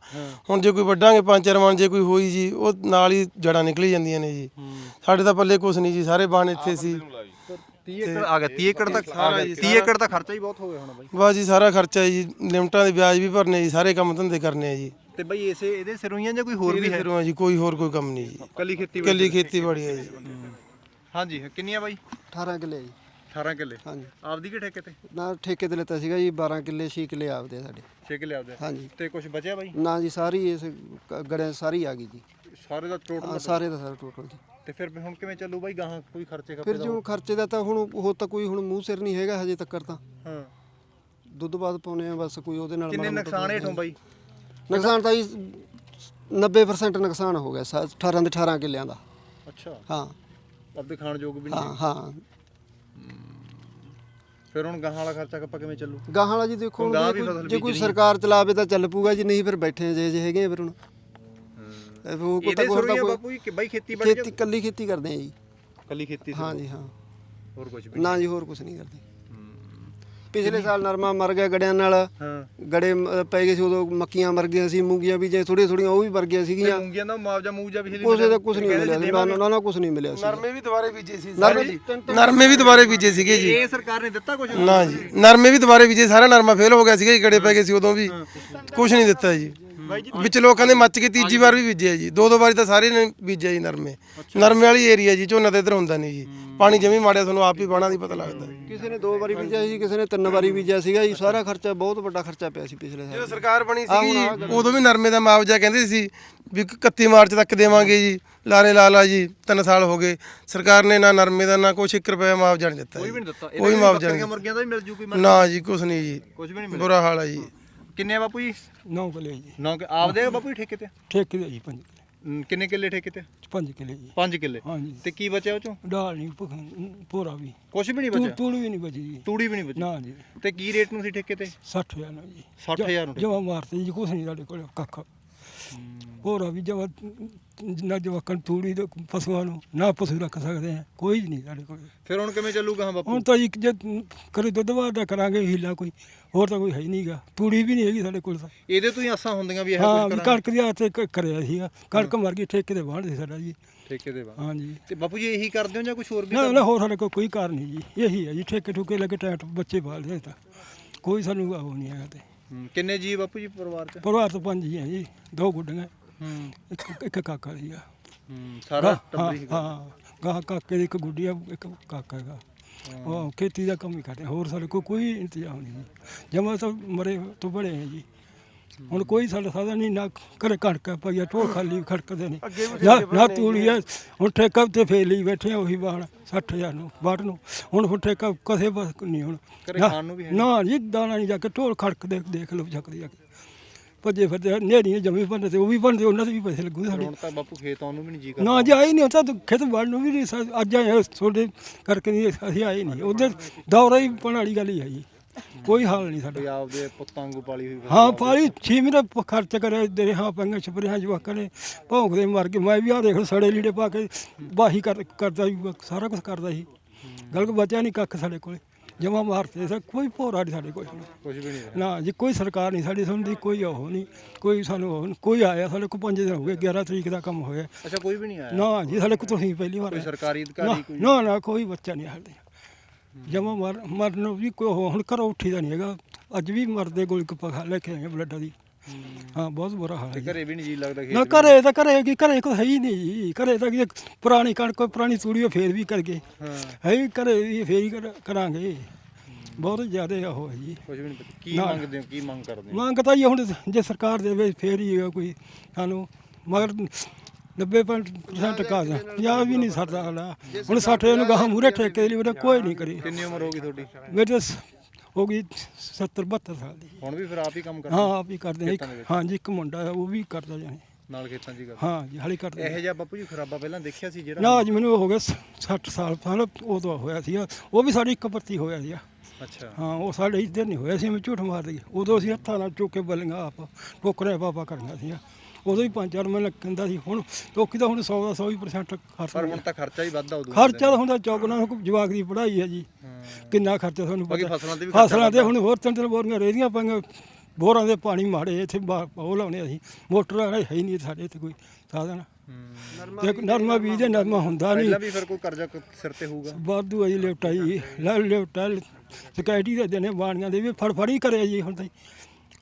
ਹੁਣ ਜੇ ਕੋਈ ਵੱਡਾਂਗੇ ਪੰਜ ਚਾਰ ਮਣ ਜੇ ਕੋਈ ਹੋਈ ਜੀ ਉਹ ਨਾਲ ਹੀ ਜੜਾਂ ਨਿਕਲੀ ਜਾਂਦੀਆਂ ਨੇ ਜੀ। ਸਾਡੇ ਤਾਂ ਪੱਲੇ ਕੁਛ ਨਹੀਂ ਜੀ ਸਾਰੇ ਬਾਣ ਇੱਥੇ ਸੀ। 30 ਏਕੜ ਆ ਗਿਆ 30 ਏਕੜ ਤੱਕ ਆ ਗਿਆ 30 ਏਕੜ ਦਾ ਖਰਚਾ ਹੀ ਬਹੁਤ ਹੋ ਗਿਆ ਹੋਣਾ ਬਾਈ। ਬਸ ਜੀ ਸਾਰਾ ਖਰਚਾ ਜੀ ਲਿਮਟਾਂ ਦੇ ਵਿਆਜ ਵੀ ਭਰਨੇ ਜੀ ਸਾਰੇ ਕੰਮ ਧੰਦੇ ਕਰਨੇ ਆ ਜੀ। ਤੇ ਬਾਈ ਇਸੇ ਇਹਦੇ ਸਿਰੋਂ ਹੀ ਆ ਜਾਂ ਕੋਈ ਹੋਰ ਵੀ ਹੈ? ਸਿਰੋਂ ਆ ਜੀ ਕੋਈ ਹੋਰ ਕੋਈ ਕੰਮ ਨਹੀਂ ਜੀ। ਕੱਲੀ ਖੇਤੀ ਕੱਲੀ ਖੇਤੀਬਾੜੀ ਹੈ ਜੀ। ਹਾਂਜੀ ਕਿੰਨੀਆਂ ਬਾਈ? 18 ਕਿੱਲੇ ਜੀ। 18 ਕਿੱਲੇ। ਹਾਂਜੀ। ਆਪਦੀ ਕਿ ਠੇਕੇ ਤੇ? ਨਾ ਠੇਕੇ ਤੇ ਲਿੱਤਾ ਸੀਗਾ ਜੀ 12 ਕਿੱਲੇ 6 ਕਿੱਲੇ ਆਪਦੇ ਆ ਸਾਡੇ। 6 ਕਿੱਲੇ ਆਪਦੇ ਹਾਂਜੀ। ਤੇ ਕੁਝ ਬਚਿਆ ਬਾਈ? ਨਾ ਜੀ ਸਾਰੀ ਇਸ ਗ- ਗੜਿਆਂ 'ਚ ਸਾਰੀ ਆ ਗਈ ਜੀ। ਸਾਰੇ ਦਾ ਹਾਂ, ਟੋਟਲ ਸਾਰੇ ਦਾ ਸਾਰਾ ਟੋਟਲ ਜੀ। ਤੇ ਫਿਰ ਹੁਣ ਕਿਵੇਂ ਚੱਲੂ ਬਾਈ? ਗਾਹਾਂ ਕੋਈ ਖਰਚੇ ਖਪੇ ਫਿਰ ਦਾ ਜੋ ਖਰਚੇ ਦਾ ਤਾਂ ਹੁਣ ਉਹ ਤਾਂ ਕੋਈ ਹੁਣ ਮੂੰਹ ਸਿਰ ਨਹੀਂ ਹੈਗਾ ਹਜੇ ਤੱਕ ਤਾਂ। ਹਾਂ। ਦੁੱਧ ਬਾਦ ਪਾਉਨੇ ਆ ਬਸ ਕੋਈ ਉਹਦੇ ਨਾਲ ਕਿੰਨੇ ਮਾੜਾ ਮੋਟਾ ਨੁਕਸਾਨ ਹੇਠੋਂ ਬਾਈ? ਨੁਕਸਾਨ ਤਾਂ ਜੀ 90% ਨੁਕਸਾਨ ਹੋ ਗਿਆ ਸਾ- 18 ਦੇ 18 ਕਿੱਲਿਆਂ ਦਾ। ਅੱਛਾ। ਹਾਂ। ਆਪਦੇ ਖਾਣ ਯੋਗ ਵੀ ਹਾਂ ਨਹੀਂ। ਹਾਂ। ਫਿਰ ਹੁਣ ਗਾਹਾਂ ਵਾਲਾ ਖਰਚਾ ਕੱਪਾ ਕਿਵੇਂ ਚੱਲੂ? ਗਾਹਾਂ ਵਾਲਾ ਜੀ ਦੇਖੋ ਹੁਣ ਜੇ ਕੋਈ- ਫਸਲ ਜੇ ਕੋਈ ਬੀਜਣੀ ਹੈ। ਸਰਕਾਰ ਚਲਾਵੇ ਤਾਂ ਚੱਲ ਪੂਗਾ ਜੀ ਨਹੀਂ ਫਿਰ ਬੈਠੇ ਜੇ ਜੇ ਹੈਗੇ ਆ ਫਿਰ ਹੁਣ। ਇਹ ਉਹ ਇਹਦੇ ਤਾਂ ਕੋਈ ਸਿਰੋਂ ਹੀ ਆ ਤਾਂ ਬਾਪੂ ਜੀ ਕਿ ਬਾਈ ਖੇਤੀਬਾੜੀ ਖੇਤੀ ਕੱਲੀ ਖੇਤੀ ਕਰਦੇ ਆ ਜੀ। ਕੱਲੀ ਖੇਤੀ ਹਾਂ ਜੀ ਹਾਂ। ਹੋਰ ਕੁਝ ਵੀ ਨਾ ਜੀ ਹੋਰ ਕੁਝ ਨਹੀਂ ਕਰਦੇ। ਪਿਛਲੇ ਸਾਲ ਨਰਮਾ ਮਰ ਗਿਆ ਗੜਿਆਂ ਨਾਲ। ਹਾਂ। ਗੜੇ ਮ- ਪੈ ਗਏ ਸੀ ਉਦੋਂ ਮੱਕੀਆਂ ਮਰ ਗਈਆਂ ਸੀ ਮੂੰਗੀਆਂ ਵੀ ਜੇ ਥੋੜੀਆਂ ਥੋੜੀਆਂ ਉਹ ਵੀ ਮਰ ਗਈਆਂ ਸੀਗੀਆਂ। ਮੂੰਗੀਆਂ ਦਾ ਮੁਆਵਜ਼ਾ ਮੂਜਾ ਵੀ ਦਾ ਕੁਝ ਨਹੀਂ। ਮਿਲਿਆ ਸੀ ਨਾ ਨਾ- ਨਾ ਕੁਝ ਨਹੀਂ ਮਿਲਿਆ ਸੀ। ਨਰਮੇ ਵੀ ਦੁਬਾਰੇ ਬੀਜੇ ਸੀ ਨਰਮੇ ਵੀ ਦੁਬਾਰੇ ਬੀਜੇ ਸੀਗੇ ਜੀ। ਇਹ ਸਰਕਾਰ ਨੇ ਦਿੱਤਾ ਕੁਝ ਨਾ ਜੀ। ਨਰਮੇ ਵੀ ਦੁਬਾਰੇ ਬੀਜੇ ਸਾਰਾ ਨਰਮਾ ਫੇਲ ਹੋ ਗਿਆ ਸੀਗਾ ਜੀ ਗੜੇ ਪੈ ਗਏ ਸੀ ਉਦੋਂ ਵੀ। ਕੁਝ ਨਹੀਂ ਦਿੱਤਾ ਜੀ। ਵਿੱਚ ਲੋਕਾਂ ਦੇ ਮੱਚ ਕੇ ਤੀਜੀ ਵਾਰ ਵੀ ਬੀਜਿਆ ਜੀ। ਦੋ ਦੋ ਵਾਰੀ ਤਾਂ ਸਾਰੇ ਨੇ ਬੀਜਿਆ ਜੀ ਨਰਮੇ। ਨਰਮੇ ਵਾਲੀ ਏਰੀਆ ਜੀ ਝੋਨਾ ਤਾਂ ਇੱਧਰ ਹੁੰਦਾ ਨਹੀਂ ਜੀ। ਪਾਣੀ ਜਮੀ ਮਾੜਿਆ ਤੁਹਾਨੂੰ ਆਪ ਹੀ ਬਾਣਾ ਦੀ ਪਤਾ ਲੱਗਦਾ। ਕਿਸੇ ਨੇ ਦੋ ਵਾਰੀ ਬੀਜਿਆ ਸੀ ਕਿਸੇ ਨੇ ਤਿੰਨ ਵਾਰੀ ਬੀਜਿਆ ਸੀਗਾ ਜੀ। ਸਾਰਾ ਖਰਚਾ ਬਹੁਤ ਵੱਡਾ ਖਰਚਾ ਪਿਆ ਸੀ ਪਿਛਲੇ ਜਦੋਂ ਸਾਲ ਸਰਕਾਰ ਬਣੀ ਸੀ ਉਦੋਂ ਵੀ ਨਰਮੇ ਦਾ ਮੁਆਵਜ਼ਾ ਕਹਿੰਦੇ ਸੀ ਵੀ 31 ਮਾਰਚ ਤੱਕ ਦੇਵਾਂਗੇ ਜੀ। ਲਾਰੇ ਲਾਲਾ ਜੀ 3 ਸਾਲ ਹੋ ਗਏ। ਸਰਕਾਰ ਨੇ ਨਾ ਨਰਮੇ ਦਾ ਨਾ ਕੁਛ 1 ਰੁਪਏ ਮੁਆਵਜ਼ਾ ਨਹੀਂ ਦਿੱਤਾ ਕੋਈ ਵੀ। ਨਹੀਂ ਦਿੱਤਾ। ਕੋਈ ਮੁਆਵਜ਼ਾ ਨਹੀਂ ਮੁਰਗੀਆਂ ਦਾ ਵੀ ਮਿਲ ਜੂ ਕੋਈ ਨਾ ਜੀ ਕੁਛ ਨਹੀਂ ਜੀ। ਕੁਝ ਵੀ ਨਹੀਂ ਮਿਲਿਆ। ਬੁਰਾ ਹਾਲ ਹੈ ਜੀ। ਕਿੰਨੇ ਆ ਬਾਪੂ ਜੀ? ਨੌ ਕਿਲੇ ਜੀ। ਨੌ ਕਿ ਆਪਦੇ ਆ ਬਾਪੂ ਜੀ ਠੇਕੇ ਤੇ? ਠੇਕੇ ਦੇ ਜੀ ਪੰਜ ਕਿੱਲੇ। ਹਮ, ਕਿੰਨੇ ਕਿੱਲੇ ਠੇਕੇ ਤੇ? ਪੰਜ ਕਿਲੇ ਜੀ। 5 ਕਿੱਲੇ। ਹਾਂਜੀ। ਤੇ ਕੀ ਬਚਿਆ ਉਹ ਚੋਂ? ਡਾਲ ਨਹੀਂ ਭੁ- ਭੋਰਾ ਵੀ। ਕੁਝ ਵੀ ਨਹੀਂ ਬਚਿਆ? ਤੂੜ ਵੀ ਨਹੀਂ ਬਚੀ ਜੀ। ਤੂੜੀ ਵੀ ਨਹੀਂ ਬਚੀ? ਨਾ ਜੀ। ਤੇ ਕੀ ਰੇਟ ਨੂੰ ਸੀ ਠੇਕੇ ਤੇ? 60000 ਨਾਲ ਜੀ। 60000 ਨੂੰ ਜਮਾ ਮਾਰਤੇ ਜੀ ਕੁਛ ਨਹੀਂ ਸਾਡੇ ਕੋਲ ਕੱਖ। ਭੋਰਾ ਵੀ ਜਮਾ ਨਾ ਜਵਾਕਾਂ ਨੂੰ ਤੂੜੀ ਦੇ ਪਸ਼ੂਆਂ ਨੂੰ ਨਾ ਪਸ਼ੂ ਰੱਖ ਸਕਦੇ ਆ ਕੋਈ ਨਹੀਂ ਸਾਡੇ ਕੋਲ। ਫਿਰ ਹੁਣ ਕਿਵੇਂ ਚੱਲੂਗਾ ਹਾਂ ਬਾਪੂ? ਹੁਣ ਤਾਂ ਜੀ ਜੇ ਕਰੇ ਦੁੱਧ ਵਾਰ ਦਾ ਕਰਾਂਗੇ ਹੀਲਾ ਕੋਈ ਹੋਰ ਤਾਂ ਕੋਈ ਹੈ ਹੀ ਨਹੀਂਗਾ ਤੂੜੀ ਵੀ ਨਹੀਂ ਹੈਗੀ ਸਾਡੇ ਕੋਲ ਤਾਂ। ਇਹਦੇ ਤੋਂ ਹੀ ਆਸਾਂ ਹੁੰਦੀਆਂ ਵੀ ਇਹ ਹਾਂ ਕੁਝ ਵੀ ਕਰਾਂ ਕਣਕ ਦੀ ਹੱਥ ਤੇ ਕਰਿਆ ਸੀਗਾ। ਕਣਕ ਮਰ ਗਈ ਠੇਕੇ ਤੇ ਵਾਹਣ ਸੀ ਸਾਡਾ ਜੀ। ਠੇਕੇ ਦੇ ਬਾਅਦ ਹਾਂਜੀ। ਤੇ ਬਾਪੂ ਜੀ ਇਹੀ ਕਰਦੇ ਹੋ ਜਾਂ ਕੁਝ ਹੋਰ ਵੀ ਨਾ ਕਰਦੇ ਨਾ ਹੋਰ ਸਾਡੇ ਕੋਲ ਕੋਈ ਕਾਰਨ ਨਹੀਂ ਜੀ। ਇਹੀ ਹੈ ਜੀ ਠੇਕੇ ਠੁਕੇ ਲੱਗੇ ਟੈਟ ਬੱਚੇ ਪਾਲਦੇ ਤਾਂ। ਕੋਈ ਸਾਨੂੰ ਉਹ ਨਹੀਂ ਹੈਗਾ ਤੇ। ਕਿੰਨੇ ਜੀ ਬਾਪੂ ਜੀ ਪਰਿਵਾਰ ਚ? ਪਰਿਵਾਰ ਤੋਂ ਪੰਜ ਹੀ ਹੈ ਜੀ ਦੋ ਗੁੱਡੀਆਂ। ਹੂੰ। ਇੱਕ ਇੱਕ ਕਾਕਾ ਸੀਗਾ। ਹੂੰ ਸਾਰਾ ਹਾਂ ਟੱਬਰ ਹੀ ਹਾਂ। ਗਾਹ ਕਾਕੇ ਦੀ ਇੱਕ ਗੁੱਡੀ ਆ ਇੱਕ ਕਾਕਾ ਹੈਗਾ। ਉਹ ਖੇਤੀ ਦਾ ਕੰਮ ਹੀ ਕਰਦੇ ਹੋਰ ਸਾਡੇ ਕੋਲ ਕੋਈ ਇੰਤਜ਼ਾਮ ਨਹੀਂ ਜੀ। ਜਮਾ ਤਾਂ ਮਰੇ ਤੋਂ ਬੜੇ ਹੈ ਜੀ। ਹੁਣ ਕੋਈ ਸਾਡਾ ਸਾਧਨ ਨਹੀਂ ਨਾ ਘਰੇ ਕਣਕ ਪਈਆ ਟੋਲ ਖਾਲੀ ਖੜਕਦੇ ਨੇ। ਨਾ ਨਾ ਤੂੜੀ ਆ ਹੁਣ ਠੇਕਾ ਤੇ ਫੇਰ ਲਈ ਬੈਠੇ ਆ ਉਹੀ ਬਾਣ 60000 ਨੂੰ ਬਾਟ ਨੂੰ। ਹੁਣ ਹੁਣ ਠੇਕਾ ਕਸੇ ਬਸ ਨਹੀਂ ਹੁਣ। ਘਰੇ ਨਾ- ਖਾਣ ਨੂੰ ਵੀ ਹੈ ਨਾ। ਜੀ ਦਾਣਾ ਨਹੀਂ ਜਾ ਕੇ ਢੋਲ ਖੜਕ ਦੇਖ ਦੇਖ ਲਓ ਜਾ ਕੇ। ਭੱਜੇ ਫਿਰਦੇ ਨੇੜੀਆਂ ਜਮੀ ਬੰਦੇ ਤੇ ਉਹ ਵੀ ਬੰਦੇ ਉਹਨਾਂ ਦੇ ਵੀ ਪੈਸੇ ਲੱਗੂ ਸਾਡੇ। ਹੁਣ ਤਾਂ ਬਾਪੂ ਖੇਤ ਆਉਣ ਨੂੰ ਵੀ ਨਹੀਂ ਜੀ ਕਰਦਾ। ਨਾ ਜੀ ਆਏ ਨਹੀਂ ਤਾਂ ਖੇਤ ਵੜ ਨੂੰ ਵੀ ਨਹੀਂ ਸਾ- ਅੱਜ ਆਏ ਤੁਹਾਡੇ ਕਰਕੇ ਨਹੀਂ ਅਸੀਂ ਆਏ ਨਹੀਂ। ਉਧਰ ਦੌਰਾ ਹੀ ਪਣ ਵਾਲੀ ਗੱਲ ਹੀ ਹੈ ਜੀ। ਕੋਈ ਹਾਲ ਨਹੀਂ ਸਾਡਾ। ਪੰਜਾਬ ਦੇ ਪੁੱਤਾਂ ਵਾਂਗੂ ਪਾਲੀ ਹੋਈ ਹਾਂ। ਪਾਲੀ 6 ਮਹੀਨੇ ਪ- ਖਰਚ ਕਰਿਆ ਦੇ ਹਾਂ ਪੰਗੇ ਛਪਰਿਆਂ ਜਵਾਕਾਂ ਨੇ ਭੌਂਕਦੇ ਮਰ ਗਏ ਮੈਂ ਵੀ ਆ ਦੇਖ ਸੜੇ ਲੀੜੇ ਪਾ ਕੇ ਬਾਹੀ ਕਰ ਕਰਦਾ ਸੀ ਸਾਰਾ ਕੁਝ ਕਰਦਾ ਸੀ। ਗੱਲ ਕੋ ਬਚਿਆ ਨਹੀਂ ਕੱਖ ਸਾਡੇ ਕੋਲੇ। ਜਮਾ ਮਾਰਤੇ ਸਾ ਕੋਈ ਭੋਰਾ ਨਹੀਂ ਸਾਡੇ ਕੋਲ ਕੁਝ ਵੀ ਨਹੀਂ ਨਾ ਜੀ ਕੋਈ ਸਰਕਾਰ ਨਹੀਂ ਸਾਡੀ ਸੁਣਦੀ ਕੋਈ ਉਹ ਨਹੀਂ ਕੋਈ ਸਾਨੂੰ ਉਹ ਨਹੀਂ ਕੋਈ ਆਇਆ ਸਾਡੇ ਕੋਲ 5 ਦਿਨ ਹੋ ਗਏ 11 ਤਰੀਕ ਦਾ ਕੰਮ ਹੋਇਆ। ਅੱਛਾ ਕੋਈ ਵੀ ਨਹੀਂ ਆਇਆ? ਨਾ ਜੀ ਸਾਡੇ ਕੋਲ ਤੁਸੀਂ ਪਹਿਲੀ ਵਾਰ ਕੋਈ ਆਏ। ਸਰਕਾਰੀ ਅਧਿਕਾਰੀ ਕੋਈ? ਨਾ ਨਾ ਕੋਈ ਬੱਚਾ ਨਹੀਂ ਹਾਲੇ ਜਮਾ ਮਰ ਮਰਨ ਵੀ ਕੋਈ ਉਹ ਹੁਣ ਘਰੋਂ ਉੱਠੀ ਦਾ ਨਹੀਂ ਹੈਗਾ। ਅੱਜ ਵੀ ਮਰਦੇ ਗੋਲੀ ਕਪਾ ਲੈ ਕੇ ਆਏ ਆ ਬਲੱਡਾਂ ਦੀ। ਹਾਂ ਬਹੁਤ ਬੁਰਾ ਹਾਲ ਹੈ ਤੇ ਜੀ। ਘਰੇ ਵੀ ਨਹੀਂ ਜੀ ਲੱਗਦਾ ਖੇਤ ਨਾ। ਘਰੇ ਤਾਂ ਘਰੇ ਕੀ ਘਰੇ ਕੋਈ ਹੈ ਹੀ ਨਹੀਂ ਜੀ। ਘਰੇ ਤਾਂ ਕੀ ਪੁਰਾਣੀ ਕਣਕ ਪੁਰਾਣੀ ਤੂੜੀ ਉਹ ਫੇਰ ਵੀ ਕਰ ਗਏ। ਹਾਂ। ਹੈ ਹੀ ਘਰੇ ਵੀ ਫੇਰ ਹੀ ਕਰ- ਕਰਾਂਗੇ। ਬਹੁਤ ਜ਼ਿਆਦਾ ਉਹ ਹੈ ਜੀ। ਕੁਝ ਵੀ ਨਹੀਂ ਪਤਾ। ਕੀ। ਮੰਗਦੇ ਹੋ ਕੀ ਮੰਗ ਕਰਦੇ ਹੋ? ਮੰਗ ਤਾਂ ਇਹ ਹੁਣ ਜੇ ਸਰਕਾਰ ਦੇਵੇ ਫੇਰ ਹੀ ਹੈਗਾ ਕੋਈ ਸਾਨੂੰ। ਮਗਰ 90% ਕਾ ਦਾ ਪੰਜਾਬ ਵੀ ਨਹੀਂ ਸਰਦਾ ਹਾਲਾ। ਹੁਣ 60 ਨੂੰ ਗਾਹ ਮੂਰੇ ਠੇਕੇ ਲਈ ਉਹਨੇ ਕੋਈ ਨਹੀਂ ਕਰੀ। ਕਿੰਨੀ ਉਮਰ ਹੋ ਗਈ ਤੁਹਾਡੀ? ਮੇਰੇ ਤਾਂ ਸ- ਹੋ ਗਈ 70 72 ਸਾਲ ਦੀ। ਹੁਣ ਵੀ ਫਿਰ ਆਪ ਹੀ ਕੰਮ ਕਰਦੇ ਹਾਂ ਆਪ ਹੀ ਕਰਦੇ ਹਾਂ। ਇੱਕ ਖੇਤਾਂ ਦੇ ਵਿੱਚ? ਇੱਕ ਮੁੰਡਾ ਹੈ ਉਹ ਵੀ ਕਰਦਾ ਜਾਣੇ ਨਾਲ ਖੇਤਾਂ 'ਚ ਹੀ ਕਰਦੇ? ਹਾਂ ਜੀ ਹਾਲੇ ਕਰਦੇ ਇਹੋ ਜਿਹਾ ਬਾਪੂ ਜੀ ਖਰਾਬਾ ਪਹਿਲਾਂ ਦੇਖਿਆ ਸੀ ਜਿਹੜਾ? ਨਾ ਅੱਜ ਮੈਨੂੰ ਹੋ ਗਿਆ 60 ਸਾਲ ਪਹਿਲਾਂ ਉਦੋਂ ਹੋਇਆ ਸੀ ਉਹ ਵੀ ਸਾਡੀ ਇੱਕ ਪਰਤੀ ਹੋਇਆ ਸੀ ਅੱਛਾ। ਹਾਂ ਉਹ ਸਾਡੇ ਇੱਧਰ ਨਹੀਂ ਹੋਇਆ ਸੀ ਮੈਂ ਝੂਠ ਮਾਰ ਦਈ। ਉਦੋਂ ਅਸੀਂ ਹੱਥਾਂ ਨਾਲ ਚੁੱਕ ਕੇ ਬਲੀਆਂ ਆਪ ਟੋਕਰੇ ਬਾਬਾ ਕਰਨਾ ਸੀ ਉਦੋਂ ਹੀ ਪੰਜ ਚਾਰ ਮਹੀਨੇ ਲੱਗਦਾ ਸੀ ਹੁਣ ਲੋਕੀ ਤਾਂ ਹੁਣ 100 ਦਾ 100 ਹੀ percent ਖਰਚ ਪਰ ਹੁਣ ਤਾਂ ਖਰਚਾ ਹੀ ਵੱਧਦਾ ਉਦੋਂ ਖਰਚਾ ਤਾਂ ਹੁੰਦਾ ਚੌਗਣਾ ਜਵਾਕ ਦੀ ਪੜ੍ਹਾਈ ਹੈ ਜੀ। ਕਿੰਨਾ ਖਰਚਾ ਤੁਹਾਨੂੰ ਬਾਕੀ ਪਤਾ। ਫਸਲਾਂ ਤੇ ਵੀ ਖਰਚਾ ਫਸਲਾਂ ਤੇ ਹੁਣ ਹੋਰ ਤਿੰਨ ਤਿੰਨ ਬੋਰੀਆਂ ਰੇਦੀਆਂ ਪਾਈਆਂ ਬੋਰਾਂ ਦੇ ਪਾਣੀ ਮਾੜੇ ਇੱਥੇ ਬਾ- ਉਹ ਲਾਉਣੇ ਅਸੀਂ। ਮੋਟਰ ਵਾਲਾ ਹੈ ਹੀ ਨਹੀਂ ਸਾਡੇ ਇੱਥੇ ਕੋਈ ਸਾਧਨ। ਤੇ ਨਰਮਾ ਬੀਜ ਨਰਮਾ ਹੁੰਦਾ ਨਹੀਂ। ਪਹਿਲਾਂ ਵੀ ਫਿਰ ਕੋਈ ਕਰਜ਼ਾ ਕ- ਸਿਰ ਤੇ ਹੋਊਗਾ। ਵਾਧੂ ਆ ਜੀ ਲਿਫਟਾ ਜੀ। ਲੈ ਲਿਫਟਾ ਸਕਿਉਰਟੀ ਦੇ ਦੇਣੇ ਬਾਣੀਆਂ ਦੇ ਵੀ ਫੜ ਫੜੀ ਕਰਿਆ ਜੀ ਹੁਣ ਤਾਂ ਜੀ।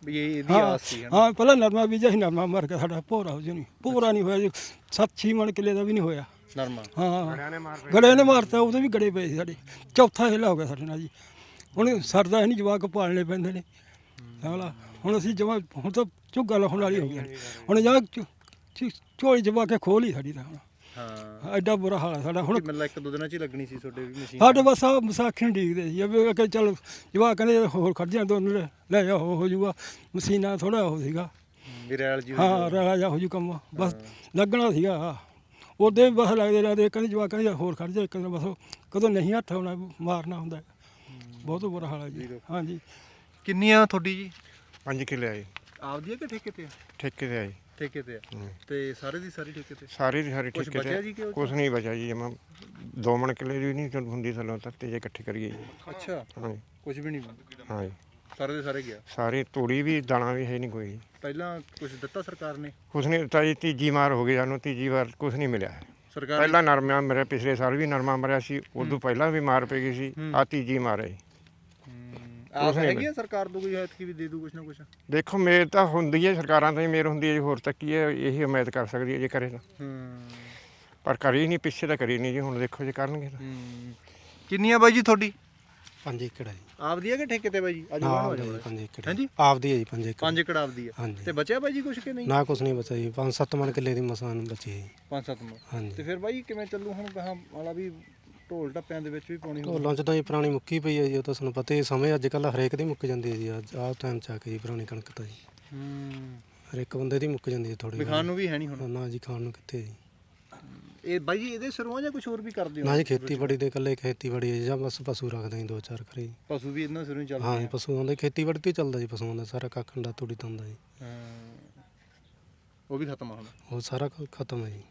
ਵੀ ਇਹ ਇਹਦੀ ਹਾਂ। ਆਸ ਸੀ ਹਨਾ ਹਾਂ ਪਹਿਲਾਂ ਨਰਮਾ ਬੀਜਿਆ ਸੀ ਨਰਮਾ ਮਰ ਗਿਆ ਸਾਡਾ ਭੋਰਾ ਹੋ ਜਣੀ ਭੋਰਾ ਨਹੀਂ ਹੋਇਆ ਜੀ 7-6 ਮਣ ਕਿੱਲੇ ਦਾ ਵੀ ਨਹੀਂ ਹੋਇਆ। ਨਰਮਾ? ਹਾਂ ਗੜੇ ਨੇ ਮਾਰਤਾ ਉਦੋਂ ਵੀ ਗੜੇ ਪਏ ਸੀ ਸਾਡੇ। ਚੌਥਾ ਹਿੱਲਾ ਹੋ ਗਿਆ ਸਾਡੇ ਨਾਲ ਜੀ। ਹੁਣ ਸਰਦਾ ਨਹੀਂ ਜਵਾਕ ਪਾਲਣੇ ਪੈਂਦੇ ਨੇ। ਸਾਲਾ ਹੁਣ ਅਸੀਂ ਜਮਾ ਹੁਣ ਤਾਂ ਝੁੱਗਾ ਲਾਉਣ ਵਾਲੀ ਹੋ ਗਈ ਹੁਣ ਜਾ ਝੋਲੀ ਜਵਾ ਕੇ ਖੋਲ ਹੀ ਸਾਡੀ ਤਾਂ ਹੁਣ। ਹਾਂ। ਐਡਾ ਬੁਰਾ ਹਾਲ ਹੈ ਸਾਡਾ। ਹੁਣ ਮਤਲਬ ਇੱਕ ਦੋ ਦਿਨਾਂ 'ਚ ਹੀ ਲੱਗਣੀ ਸੀ ਤੁਹਾਡੇ ਵੀ ਮਸ਼ੀਨ। ਸਾਡੇ ਬਸ ਆ ਵਿਸਾਖੀ ਨੂੰ ਡੀਕਦੇ ਸੀ। ਵੀ ਕਿ ਚੱਲ ਜਵਾ ਕਹਿੰਦੇ ਹੋਰ ਖੜ ਜਾ ਦੋਨ ਲੈ ਜਾ ਹੋ ਹੋ ਜੂਗਾ। ਮਸ਼ੀਨਾਂ ਥੋੜਾ ਹੋ ਸੀਗਾ। ਵੀ ਰੈਲ ਜੀ ਹਾਂ ਰਲਾ ਜਾ ਹੋ ਜੂ ਕੰਮ। ਬਸ ਲੱਗਣਾ ਸੀਗਾ ਉਹਦੇ ਬਸ ਲੱਗਦੇ ਲੱਗਦੇ ਕਹਿੰਦੇ ਜਵਾ ਕਹਿੰਦੇ ਹੋਰ ਖੜ ਜਾ ਇੱਕ ਦਿਨ ਬਸ ਕਦੋਂ ਨਹੀਂ ਹੱਥ ਆਉਣਾ ਮਾਰਨਾ ਹੁੰਦਾ। ਬਹੁਤ ਬੁਰਾ ਹਾਲ ਹੈ ਜੀ। ਹਾਂਜੀ। ਕਿੰਨੀਆਂ ਤੁਹਾਡੀ ਜੀ? ਪੰਜ ਕਿੱਲੇ ਆਏ ਆਪਦੀ ਹੈ ਕਿ ਠੇਕੇ ਤੇ ਆ? ਠੇਕੇ ਤੇ ਆਏ ਠੇਕੇ ਤੇ ਆ। ਤੇ ਸਾਰੇ ਦੀ ਸਾਰੀ ਠੇਕੇ ਤੇ? ਸਾਰੀ ਦੀ ਸਾਰੀ ਕੁਛ ਠੇਕੇ ਬਚਿਆ ਜੀ ਕਿ ਤੇ ਉਹ 'ਚ? ਕੁਛ ਨਹੀਂ ਬਚਿਆ ਜੀ ਜਮਾ ਦੋ ਮਣ ਕਿੱਲੇ ਦੀ ਵੀ ਨਹੀਂ ਹੁੰਦੀ ਥੱਲੋਂ ਤਾਂ ਤੇ ਜੇ ਇਕੱਠੀ ਕਰੀਏ ਜੀ। ਅੱਛਾ। ਹਾਂਜੀ। ਕੁਝ ਵੀ ਨਹੀਂ। ਹਾਂ ਜੀ। ਸਾਰੇ ਦੇ ਸਾਰੇ ਗਿਆ? ਸਾਰੇ ਤੂੜੀ ਵੀ ਦਾਣਾ ਵੀ ਹੈ ਨਹੀਂ ਕੋਈ। ਪਹਿਲਾਂ ਕੁਝ ਦਿੱਤਾ ਸਰਕਾਰ ਨੇ? ਕੁਛ ਨਹੀਂ ਦਿੱਤਾ ਜੀ ਤੀਜੀ ਮਾਰ ਹੋ ਗਈ ਸਾਨੂੰ ਤੀਜੀ ਵਾਰ ਕੁਛ ਨਹੀਂ ਮਿਲਿਆ। ਸਰਕਾਰ ਪਹਿਲਾਂ ਨਰਮਾ ਮਰਿਆ ਪਿਛਲੇ ਸਾਲ ਵੀ ਨਰਮਾ ਮਰਿਆ ਸੀ ਉਦੋਂ ਪਹਿਲਾਂ ਵੀ ਮਾਰ ਪੈ ਗਈ ਸੀ ਆ ਤੀਜੀ ਮਾਰ ਹੈ ਜੀ ਆਸ ਹੈਗੀ ਆ ਸਰਕਾਰ ਤੋਂ ਕੋਈ ਐਤਕੀ ਵੀ ਦੇ ਦੂ ਕੁਝ ਨਾ ਕੁਝ ਦੇਖੋ ਮੇਰ ਤਾਂ ਹੁੰਦੀ ਹੈ ਸਰਕਾਰਾਂ ਤੋਂ ਹੀ ਮੇਰ ਹੁੰਦੀ ਹੈ ਜੀ ਹੋਰ ਤਾਂ ਕੀ ਹੈ ਇਹੀ ਉਮੀਦ ਕਰ ਸਕਦੀ ਹੈ ਜੇ ਕਰੇ ਤਾਂ। ਹੂੰ। ਪਰ ਕਰੀ ਨਹੀਂ ਪਿੱਛੇ ਤਾਂ ਕਰੀ ਨਹੀਂ ਜੀ ਹੁਣ ਦੇਖੋ ਜੇ ਕਰਨਗੇ ਤਾਂ। ਕਿੰਨੀ ਆ ਬਾਈ ਜੀ ਤੁਹਾਡੀ? 5 ਏਕੜ ਹੈ ਜੀ। ਆਪਦੀ ਹੈ ਕਿ ਠੇਕੇ ਤੇ ਬਾਈ ਜੀ? ਅੱਜ ਹਾਂ ਹੋ ਆਪਦੀ ਜਾਣਾ 5 ਏਕੜ। ਹਾਂਜੀ? ਆਪਦੀ ਹੈ ਜੀ 5 ਏਕੜ। 5 ਏਕੜ ਆਪਦੀ ਹੈ ਹਾਂਜੀ। ਤੇ ਬਚਿਆ ਬਾਈ ਜੀ ਕੁਝ ਕਿ ਨਹੀਂ? ਨਾ ਕੁਛ ਨਹੀਂ ਬਚਿਆ ਜੀ 5-7 ਮਣ ਕਿੱਲੇ ਦੀ ਮਸਾਨ ਬਚੀ ਹੈ ਜੀ। 5-7 ਮਣ। ਹਾਂਜੀ। ਤੇ ਫਿਰ ਬਾਈ ਕਿਵੇਂ ਚੱਲੂ ਹੁਣ ਗਾਹਾਂ ਵਾਲਾ ਵੀ ਢੋਲ ਟੱਪਿਆਂ ਦੇ ਵਿੱਚ ਵੀ ਪਾਉਣੀ ਹੋਊ ਢੋਲਾਂ ਚ ਤਾਂ ਜੀ ਪੁਰਾਣੀ ਮੁੱਕੀ ਪਈ ਹੈ ਜੀ ਉਹ ਤਾਂ ਤੁਹਾਨੂੰ ਪਤਾ ਹੀ ਹੈ, ਸਮੇਂ ਅੱਜ ਕੱਲ ਹਰੇਕ ਦੀ ਮੁੱਕ ਜਾਂਦੀ ਹੈ ਜੀ ਅੱਜ ਆਹ ਟਾਈਮ ਚ ਆ ਕੇ ਜੀ ਪੁਰਾਣੀ ਕਣਕ ਤਾਂ ਜੀ। ਹੂੰ। ਹਰੇਕ ਬੰਦੇ ਦੀ ਮੁੱਕ ਜਾਂਦੀ ਹੈ ਥੋੜੀ ਵਿਖਾਣ ਨੂੰ ਵੀ ਹੈ ਨਹੀਂ ਹੁਣ। ਨਾ ਜੀ ਖਾਣ ਨੂੰ ਕਿੱਥੇ ਜੀ। ਇਹ ਬਾਈ ਜੀ ਇਹਦੇ ਸਿਰੋਂ ਆ ਜਾਂ ਕੁਝ ਹੋਰ ਵੀ ਕਰਦੇ ਹੋ? ਨਾ ਜੀ ਖੇਤੀਬਾੜੀ ਦੇ ਇਕੱਲੇ ਖੇਤੀਬਾੜੀ ਹੈ ਜੀ, ਜਾਂ ਬਸ ਪਸ਼ੂ ਰੱਖਦੇ ਹਾਂ ਜੀ ਦੋ ਚਾਰ ਘਰੇ ਜੀ। ਪਸ਼ੂ ਵੀ ਇਹਨਾਂ ਸਿਰੋਂ ਹੀ ਚੱਲਦੇ ਹਾਂ ਜੀ ਪਸ਼ੂਆਂ ਦਾ ਖੇਤੀਬਾੜੀ ਤੇ ਹੀ ਚੱਲਦਾ ਜੀ ਪਸ਼ੂਆਂ ਦਾ ਸਾਰਾ ਕੱਖ ਦਾ ਤੂੜੀ ਤੰਦਾ ਜੀ। ਹਾਂ। ਉਹ ਵੀ ਖਤਮ ਆ ਹੁਣ। ਉਹ ਸਾਰਾ ਖਤਮ ਹੈ ਜੀ।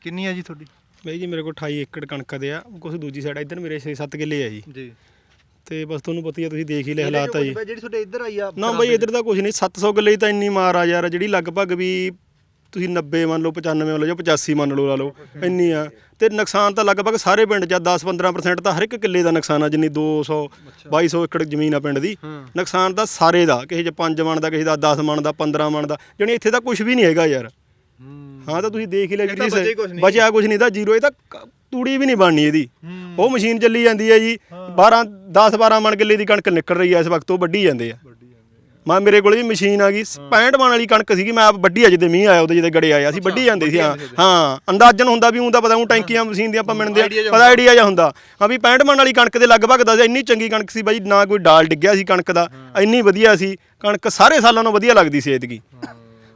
ਕਿੰਨੀ ਆ ਜੀ ਤੁਹਾਡੀ? ਬਈ ਜੀ ਮੇਰੇ ਕੋਲ 28 ਏਕੜ ਕਣਕ ਦੇ ਆ ਕੁਝ ਦੂਜੀ ਸਾਈਡ ਇੱਧਰ ਮੇਰੇ 6-7 ਕਿੱਲੇ ਆ ਜੀ। ਜੀ। ਤੇ ਬਸ ਤੁਹਾਨੂੰ ਪਤਾ ਹੀ ਆ ਤੁਸੀਂ ਦੇਖ ਹੀ ਲੈ ਹਾਲਾਤ ਆ ਜੀ। ਜਿਹੜੀ ਤੁਹਾਡੇ ਇੱਧਰ ਆਈ ਆ ਨਾ ਬਈ ਇੱਧਰ ਤਾਂ ਕੁਝ ਨਹੀਂ 700 ਕਿੱਲੇ ਤਾਂ ਇੰਨੀ ਮਾਰ ਆ ਯਾਰ ਜਿਹੜੀ ਲਗਭਗ ਵੀ ਤੁਸੀਂ 90 ਮੰਨ ਲਓ 95 ਮੰਨ ਲਓ ਜਾਂ 85 ਮੰਨ ਲਓ ਲਾ ਲਓ ਇੰਨੀ ਆ। ਤੇ ਨੁਕਸਾਨ ਤਾਂ ਲਗਭਗ ਸਾਰੇ ਪਿੰਡ ਚ 10-15% ਤਾਂ ਹਰ ਇੱਕ ਕਿੱਲੇ ਦਾ ਨੁਕਸਾਨ ਆ ਜਿੰਨੀ 200 2200 ਏਕੜ ਜ਼ਮੀਨ ਆ ਪਿੰਡ ਦੀ। ਨੁਕਸਾਨ ਤਾਂ ਸਾਰੇ ਦਾ ਕਿਸੇ ਚ 5 ਮਣ ਦਾ ਕਿਸੇ ਦਾ 10 ਮਣ ਦਾ 15 ਮਣ ਦਾ ਜਾਣੀ ਇੱਥੇ ਤਾਂ ਕੁਝ ਵੀ ਨਹੀਂ ਹੈਗਾ ਯਾਰ। ਹਾਂ ਤਾਂ ਤੁਸੀਂ ਦੇਖ ਹੀ ਲਿਆ ਨਹੀਂ। ਬਚਿਆ ਕੁਝ ਨਹੀਂ ਤਾਂ ਜ਼ੀਰੋ ਇਹ ਤਾਂ ਤੂੜੀ ਵੀ ਨਹੀਂ ਬਣਨੀ ਇਹਦੀ। ਉਹ ਮਸ਼ੀਨ ਚੱਲੀ ਜਾਂਦੀ ਹੈ ਜੀ 12 10 12 ਮਣ ਕਿੱਲੇ ਦੀ ਕਣਕ ਨਿਕਲ ਰਹੀ ਹੈ ਇਸ ਵਕਤ ਉਹ ਵੱਢੀ ਜਾਂਦੇ ਆ। ਮੈਂ ਮੇਰੇ ਕੋਲ ਵੀ ਮਸ਼ੀਨ ਆ ਗਈ 65 ਮਣ ਵਾਲੀ ਕਣਕ ਸੀਗੀ ਮੈਂ ਆਪ ਵੱਢੀ ਆ ਜਿਹਦੇ ਮੀਂਹ ਆਇਆ ਉਹਦੇ ਜਿਹਦੇ ਗੜੇ ਆਏ ਅਸੀਂ ਵੱਢੀ ਜਾਂਦੇ ਸੀ ਹਾਂ। ਹਾਂ ਅੰਦਾਜ਼ਨ ਹੁੰਦਾ ਵੀ ਹੁੰਦਾ ਪਤਾ ਉਹ ਟੈਂਕੀਆਂ ਮਸ਼ੀਨ ਦੀਆਂ ਆਪਾਂ ਮਿਣਦੇ ਆ। ਪਤਾ ਆਈਡੀਆ ਜਾਂ ਹੁੰਦਾ। ਹਾਂ ਵੀ 65 ਮਣ ਵਾਲੀ ਕਣਕ ਦੇ ਲਗਭਗ ਦੱਸ ਇੰਨੀ ਚੰਗੀ ਕਣਕ ਸੀ ਬਾਈ ਨਾ ਕੋਈ ਡਾਲ ਡਿੱਗਿਆ ਸੀ ਕਣਕ ਦਾ ਇੰਨੀ ਵਧੀਆ ਸੀ। ਕਣਕ ਸਾਰੇ ਸਾਲਾਂ ਨਾਲੋਂ ਵਧੀਆ ਲੱਗਦੀ ਸੀ ਐਤਕੀ।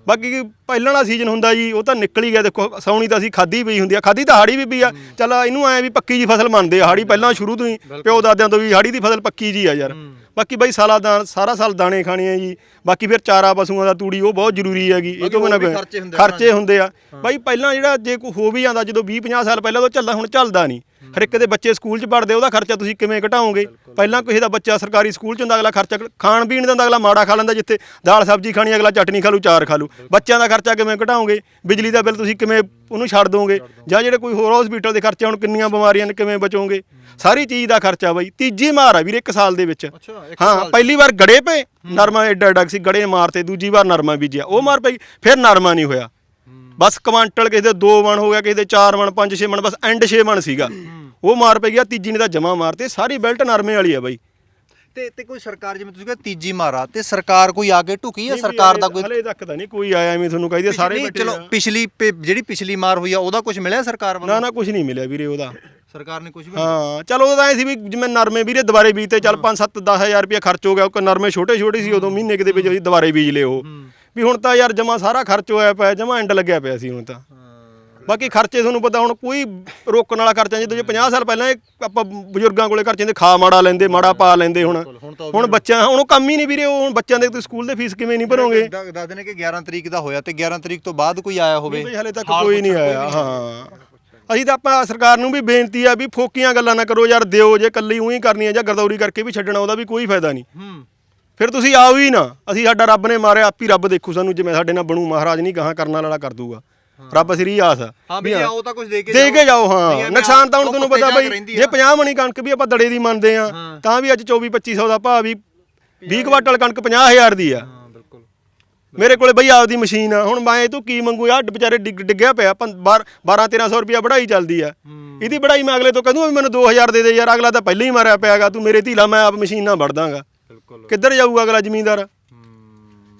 ਬਾਕੀ ਪਹਿਲਾਂ ਵਾਲਾ ਸੀਜ਼ਨ ਹੁੰਦਾ ਜੀ ਉਹ ਤਾਂ ਨਿਕਲ ਹੀ ਗਿਆ ਦੇਖੋ ਸੌਣੀ ਤਾਂ ਅਸੀਂ ਖਾਦੀ ਪਈ ਹੁੰਦੀ ਆ ਖਾਦੀ ਤਾਂ ਹਾੜੀ ਵੀ ਪਈ ਆ। ਚੱਲ ਇਹਨੂੰ ਐ ਵੀ ਪੱਕੀ ਜੀ ਫਸਲ ਮੰਨਦੇ ਆ ਹਾੜੀ ਪਹਿਲਾਂ ਸ਼ੁਰੂ ਤੋਂ ਹੀ ਪਿਓ ਦਾਦਿਆਂ ਤੋਂ ਵੀ ਹਾੜੀ ਦੀ ਫਸਲ ਪੱਕੀ ਜੀ ਆ ਯਾਰ। ਬਾਕੀ ਬਾਈ ਸਾਲਾ ਦਾਣ ਸਾਰਾ ਸਾਲ ਦਾਣੇ ਖਾਣੇ ਆ ਜੀ। ਬਾਕੀ ਫਿਰ ਚਾਰਾ ਪਸ਼ੂਆਂ ਦਾ ਤੂੜੀ ਉਹ ਬਹੁਤ ਜ਼ਰੂਰੀ ਹੈਗੀ ਇਹ ਤੋਂ ਬਿਨਾਂ ਖਰਚੇ ਹੁੰਦੇ ਆ ਬਾਈ ਪਹਿਲਾਂ ਜਿਹੜਾ ਜੇ ਕੋਈ ਹੋ ਵੀ ਜਾਂਦਾ ਜਦੋਂ 20 50 ਸਾਲ ਪਹਿਲਾਂ ਤੋਂ ਚੱਲਦਾ ਹੁਣ ਚੱਲਦਾ ਨਹੀਂ। ਹਰ ਇੱਕ ਦੇ ਬੱਚੇ ਸਕੂਲ 'ਚ ਪੜ੍ਹਦੇ ਉਹਦਾ ਖਰਚਾ ਤੁਸੀਂ ਕਿਵੇਂ ਘਟਾਓਗੇ? ਪਹਿਲਾਂ ਕਿਸੇ ਦਾ ਬੱਚਾ ਸਰਕਾਰੀ ਸਕੂਲ 'ਚ ਹੁੰਦਾ ਅਗਲਾ ਖਰਚਾ ਖਾਣ ਪੀਣ ਦਾ ਹੁੰਦਾ ਅਗਲਾ ਮਾੜਾ ਖਾ ਲੈਂਦਾ ਜਿੱਥੇ ਦਾਲ ਸਬਜ਼ੀ ਖਾਣੀ ਅਗਲਾ ਚਟਨੀ ਖਾ ਲੂ ਚਾਰ ਖਾ ਲੂ। ਬੱਚਿਆਂ ਦਾ ਖਰਚਾ ਕਿਵੇਂ ਘਟਾਓਗੇ? ਬਿਜਲੀ ਦਾ ਬਿੱਲ ਤੁਸੀਂ ਕਿਵੇਂ ਉਹਨੂੰ ਛੱਡ ਦੋਗੇ? ਜਾਂ ਜਿਹੜੇ ਕੋਈ ਹੋਰ ਹਸਪੀਟਲ ਦੇ ਖਰਚੇ ਹੁਣ ਕਿੰਨੀਆਂ ਬਿਮਾਰੀਆਂ ਨੇ ਕਿਵੇਂ ਬਚੋਗੇ? ਸਾਰੀ ਚੀਜ਼ ਦਾ ਖਰਚਾ ਬਾਈ। ਤੀਜੀ ਮਾਰ ਆ ਵੀਰੇ ਇੱਕ ਸਾਲ ਦੇ ਵਿੱਚ। ਹਾਂ ਪਹਿਲੀ ਵਾਰ ਗੜੇ ਪਏ ਨਰਮਾ ਐਡਾ ਐਡਾ ਸੀ ਗੜੇ ਮਾਰਤੇ ਦੂਜੀ ਵਾਰ ਨਰਮਾ ਬੀਜਿਆ। ਉਹ ਮਾਰ ਪਈ ਫਿਰ ਨਰਮਾ ਨਹੀਂ ਹੋਇਆ। ਬਸ ਕੁਆਂਟਲ ਕਿਸੇ ਦੇ 2 ਮਣ ਹੋ ਗਿਆ ਕਿਸੇ ਦੇ 4 ਮਣ 5 6 ਮਣ ਬਸ ਐਂਡ 6 ਮਣ ਸੀਗਾ। ਉਹ ਮਾਰ ਪਈ ਗਿਆ ਤੀਜੀ ਨੇ ਤਾਂ ਜਮਾ ਮਾਰਤੇ ਸਾਰੀ ਬੈਲਟ ਨਰਮੇ ਵਾਲੀ ਆ ਬਾਈ। ਤੇ ਤੇ ਕੋਈ ਸਰਕਾਰ ਜਿਵੇਂ ਤੁਸੀਂ ਕਹਿੰਦੇ ਤੀਜੀ ਮਾਰਾ ਤੇ ਸਰਕਾਰ ਕੋਈ ਆ ਕੇ ਢੁਕੀ ਆ? ਸਰਕਾਰ ਦਾ ਕੋਈ ਹਲੇ ਤੱਕ ਤਾਂ ਨਹੀਂ ਕੋਈ ਆਇਆ ਐਵੇਂ ਤੁਹਾਨੂੰ ਕਹੀ ਦੇ ਸਾਰੇ ਨਹੀਂ, ਚਲੋ। ਪਿਛਲੀ ਪੇ- ਜਿਹੜੀ ਪਿਛਲੀ ਮਾਰ ਹੋਈ ਆ ਉਹਦਾ ਕੁਝ ਮਿਲਿਆ ਸਰਕਾਰ ਵੱਲੋਂ? ਨਾ ਨਾ ਕੁਝ ਨਹੀਂ ਮਿਲਿਆ ਵੀਰੇ ਉਹਦਾ। ਸਰਕਾਰ ਨੇ ਕੁਝ ਵੀ ਹਾਂ ਚਲ ਉਹਦਾ ਐ ਸੀ ਵੀ ਜਿਵੇਂ ਨਰਮੇ ਵੀਰੇ ਦੁਬਾਰੇ ਬੀਜਤੇ ਚੱਲ 5-7 10000 ਰੁਪਏ ਖਰਚ ਹੋ ਗਿਆ ਉਹ ਨਰਮੇ ਛੋਟੇ ਛੋਟੇ ਸੀ ਉਦੋਂ ਮਹੀਨੇ ਕਿਤੇ ਵਿੱਚ ਦੁਬਾਰੇ ਬੀਜ ਲਏ ਉਹ। ਵੀ ਹੁਣ ਤਾਂ ਯਾਰ ਜਮਾ ਸਾਰਾ ਖਰਚ ਹੋਇਆ ਪਿਆ ਜਮਾ ਐਂਡ ਲੱਗਿਆ ਪਿਆ ਸੀ ਹੁਣ ਤਾਂ। ਬਾਕੀ ਖਰਚੇ ਤੁਹਾਨੂੰ ਪਤਾ ਹੁਣ ਕੋਈ ਰੋਕਣ ਵਾਲਾ ਖਰਚਾ ਜਦੋਂ ਜੇ 50 ਸਾਲ ਪਹਿਲਾਂ ਇਹ ਆਪਾਂ ਬਜ਼ੁਰਗਾਂ ਕੋਲੇ ਖਰਚੇ ਦੇ ਖਾ ਮਾੜਾ ਲੈਂਦੇ ਮਾੜਾ ਪਾ ਲੈਂਦੇ ਹੁਣ। ਹੁਣ ਬੱਚਾ ਹੁਣ ਉਹ ਕੰਮ ਹੀ ਨਹੀਂ ਵੀਰੇ ਉਹ ਹੁਣ ਬੱਚਿਆਂ ਦੇ ਤੁਸੀਂ ਸਕੂਲ ਦੇ ਫੀਸ ਕਿਵੇਂ ਨਹੀਂ ਭਰੋਗੇ? ਦੱਸਦੇ ਨੇ ਕਿ 11 ਤਰੀਕ ਦਾ ਹੋਇਆ ਤੇ 11 ਤਰੀਕ ਤੋਂ ਬਾਅਦ ਕੋਈ ਆਇਆ ਹੋਵੇ। ਬਈ ਹਲੇ ਤੱਕ ਕੋਈ ਨਹੀਂ ਆਇਆ ਹਾਂ। ਅਸੀਂ ਤਾਂ ਆਪਾਂ ਸਰਕਾਰ ਨੂੰ ਵੀ ਬੇਨਤੀ ਆ ਵੀ ਫੋਕੀਆਂ ਗੱਲਾਂ ਨਾ ਕਰੋ ਯਾਰ ਦਿਓ ਜੇ ਕੱਲੀ ਉਹੀ ਕਰਨੀ ਆ ਜਾਂ ਗਰਦੌਰੀ ਕਰਕੇ ਵੀ ਛੱਡਣਾ ਉਹਦਾ ਵੀ ਕੋਈ ਫਾਇਦਾ ਨਹੀਂ। ਫਿਰ ਤੁਸੀਂ ਆਓ ਹੀ ਨਾ। ਅਸੀਂ ਸਾਡਾ ਰੱਬ ਨੇ ਮਾਰਿਆ ਆਪ ਰੱਬ ਦੇਖੂ ਸਾਨੂੰ ਜਿਵੇਂ ਸਾਡੇ ਨਾਲ ਬਣੂ ਮਹਾਰਾਜ ਨਹੀਂ ਗਾਹਾਂ ਕਰਨ ਵਾਲਾ ਕਰ ਦੂਗਾ। ਰੱਬ ਸ੍ਰੀ ਆਸ ਆ। ਹਾਂ ਵੀ ਆਓ ਤਾਂ ਕੁਝ ਦੇ ਕੇ ਦੇ ਕੇ ਜਾਓ ਹਾਂ। ਨੁਕਸਾਨ ਤਾਂ ਹੁਣ ਤੁਹਾਨੂੰ ਪਤਾ ਬਈ ਜੇ ਆ। 50 ਮਣੀ ਕਣਕ ਵੀ ਆਪਾਂ ਦੜੇ ਦੀ ਮੰਨਦੇ ਆ ਤਾਂ ਵੀ ਅੱਜ 24 2500 ਦਾ ਭਾਅ ਵੀ 20 ਕੁਆਟਲ ਕਣਕ 50000 ਦੀ ਆ। ਹਾਂ ਬਿਲਕੁਲ। ਮੇਰੇ ਕੋਲੇ ਬਈ ਆਪਦੀ ਮਸ਼ੀਨ ਆ। ਹੁਣ ਮੈਂ ਤੋਂ ਕੀ ਮੰਗੂ? ਯਾਰ ਵਿਚਾਰੇ ਡਿੱਗ ਡਿੱਗਿਆ ਪਿਆ 12 1300 ਰੁਪਿਆ ਵਢਾਈ ਚੱਲਦੀ ਆ। ਇਹਦੀ ਵਢਾਈ ਮੈਂ ਅਗਲੇ ਤੋਂ ਕਹਿੰਦਾ ਵੀ ਮੈਨੂੰ 2000 ਦੇ ਦੇ ਯਾਰ ਅਗਲਾ ਤਾਂ ਪਹਿਲਾਂ ਹੀ ਮਾਰਿਆ ਪਿਆਗਾ ਤੂੰ ਮੇਰੇ ਧੀਲਾ ਮੈਂ ਆਪ ਮਸ਼ੀਨ ਨਾਲ ਵੜ ਦਾਂਗਾ ਬਿਲਕੁਲ। ਕਿੱਧਰ ਜਾਊਗਾ ਅਗਲਾ ਜ਼ਮੀਂਦਾਰ?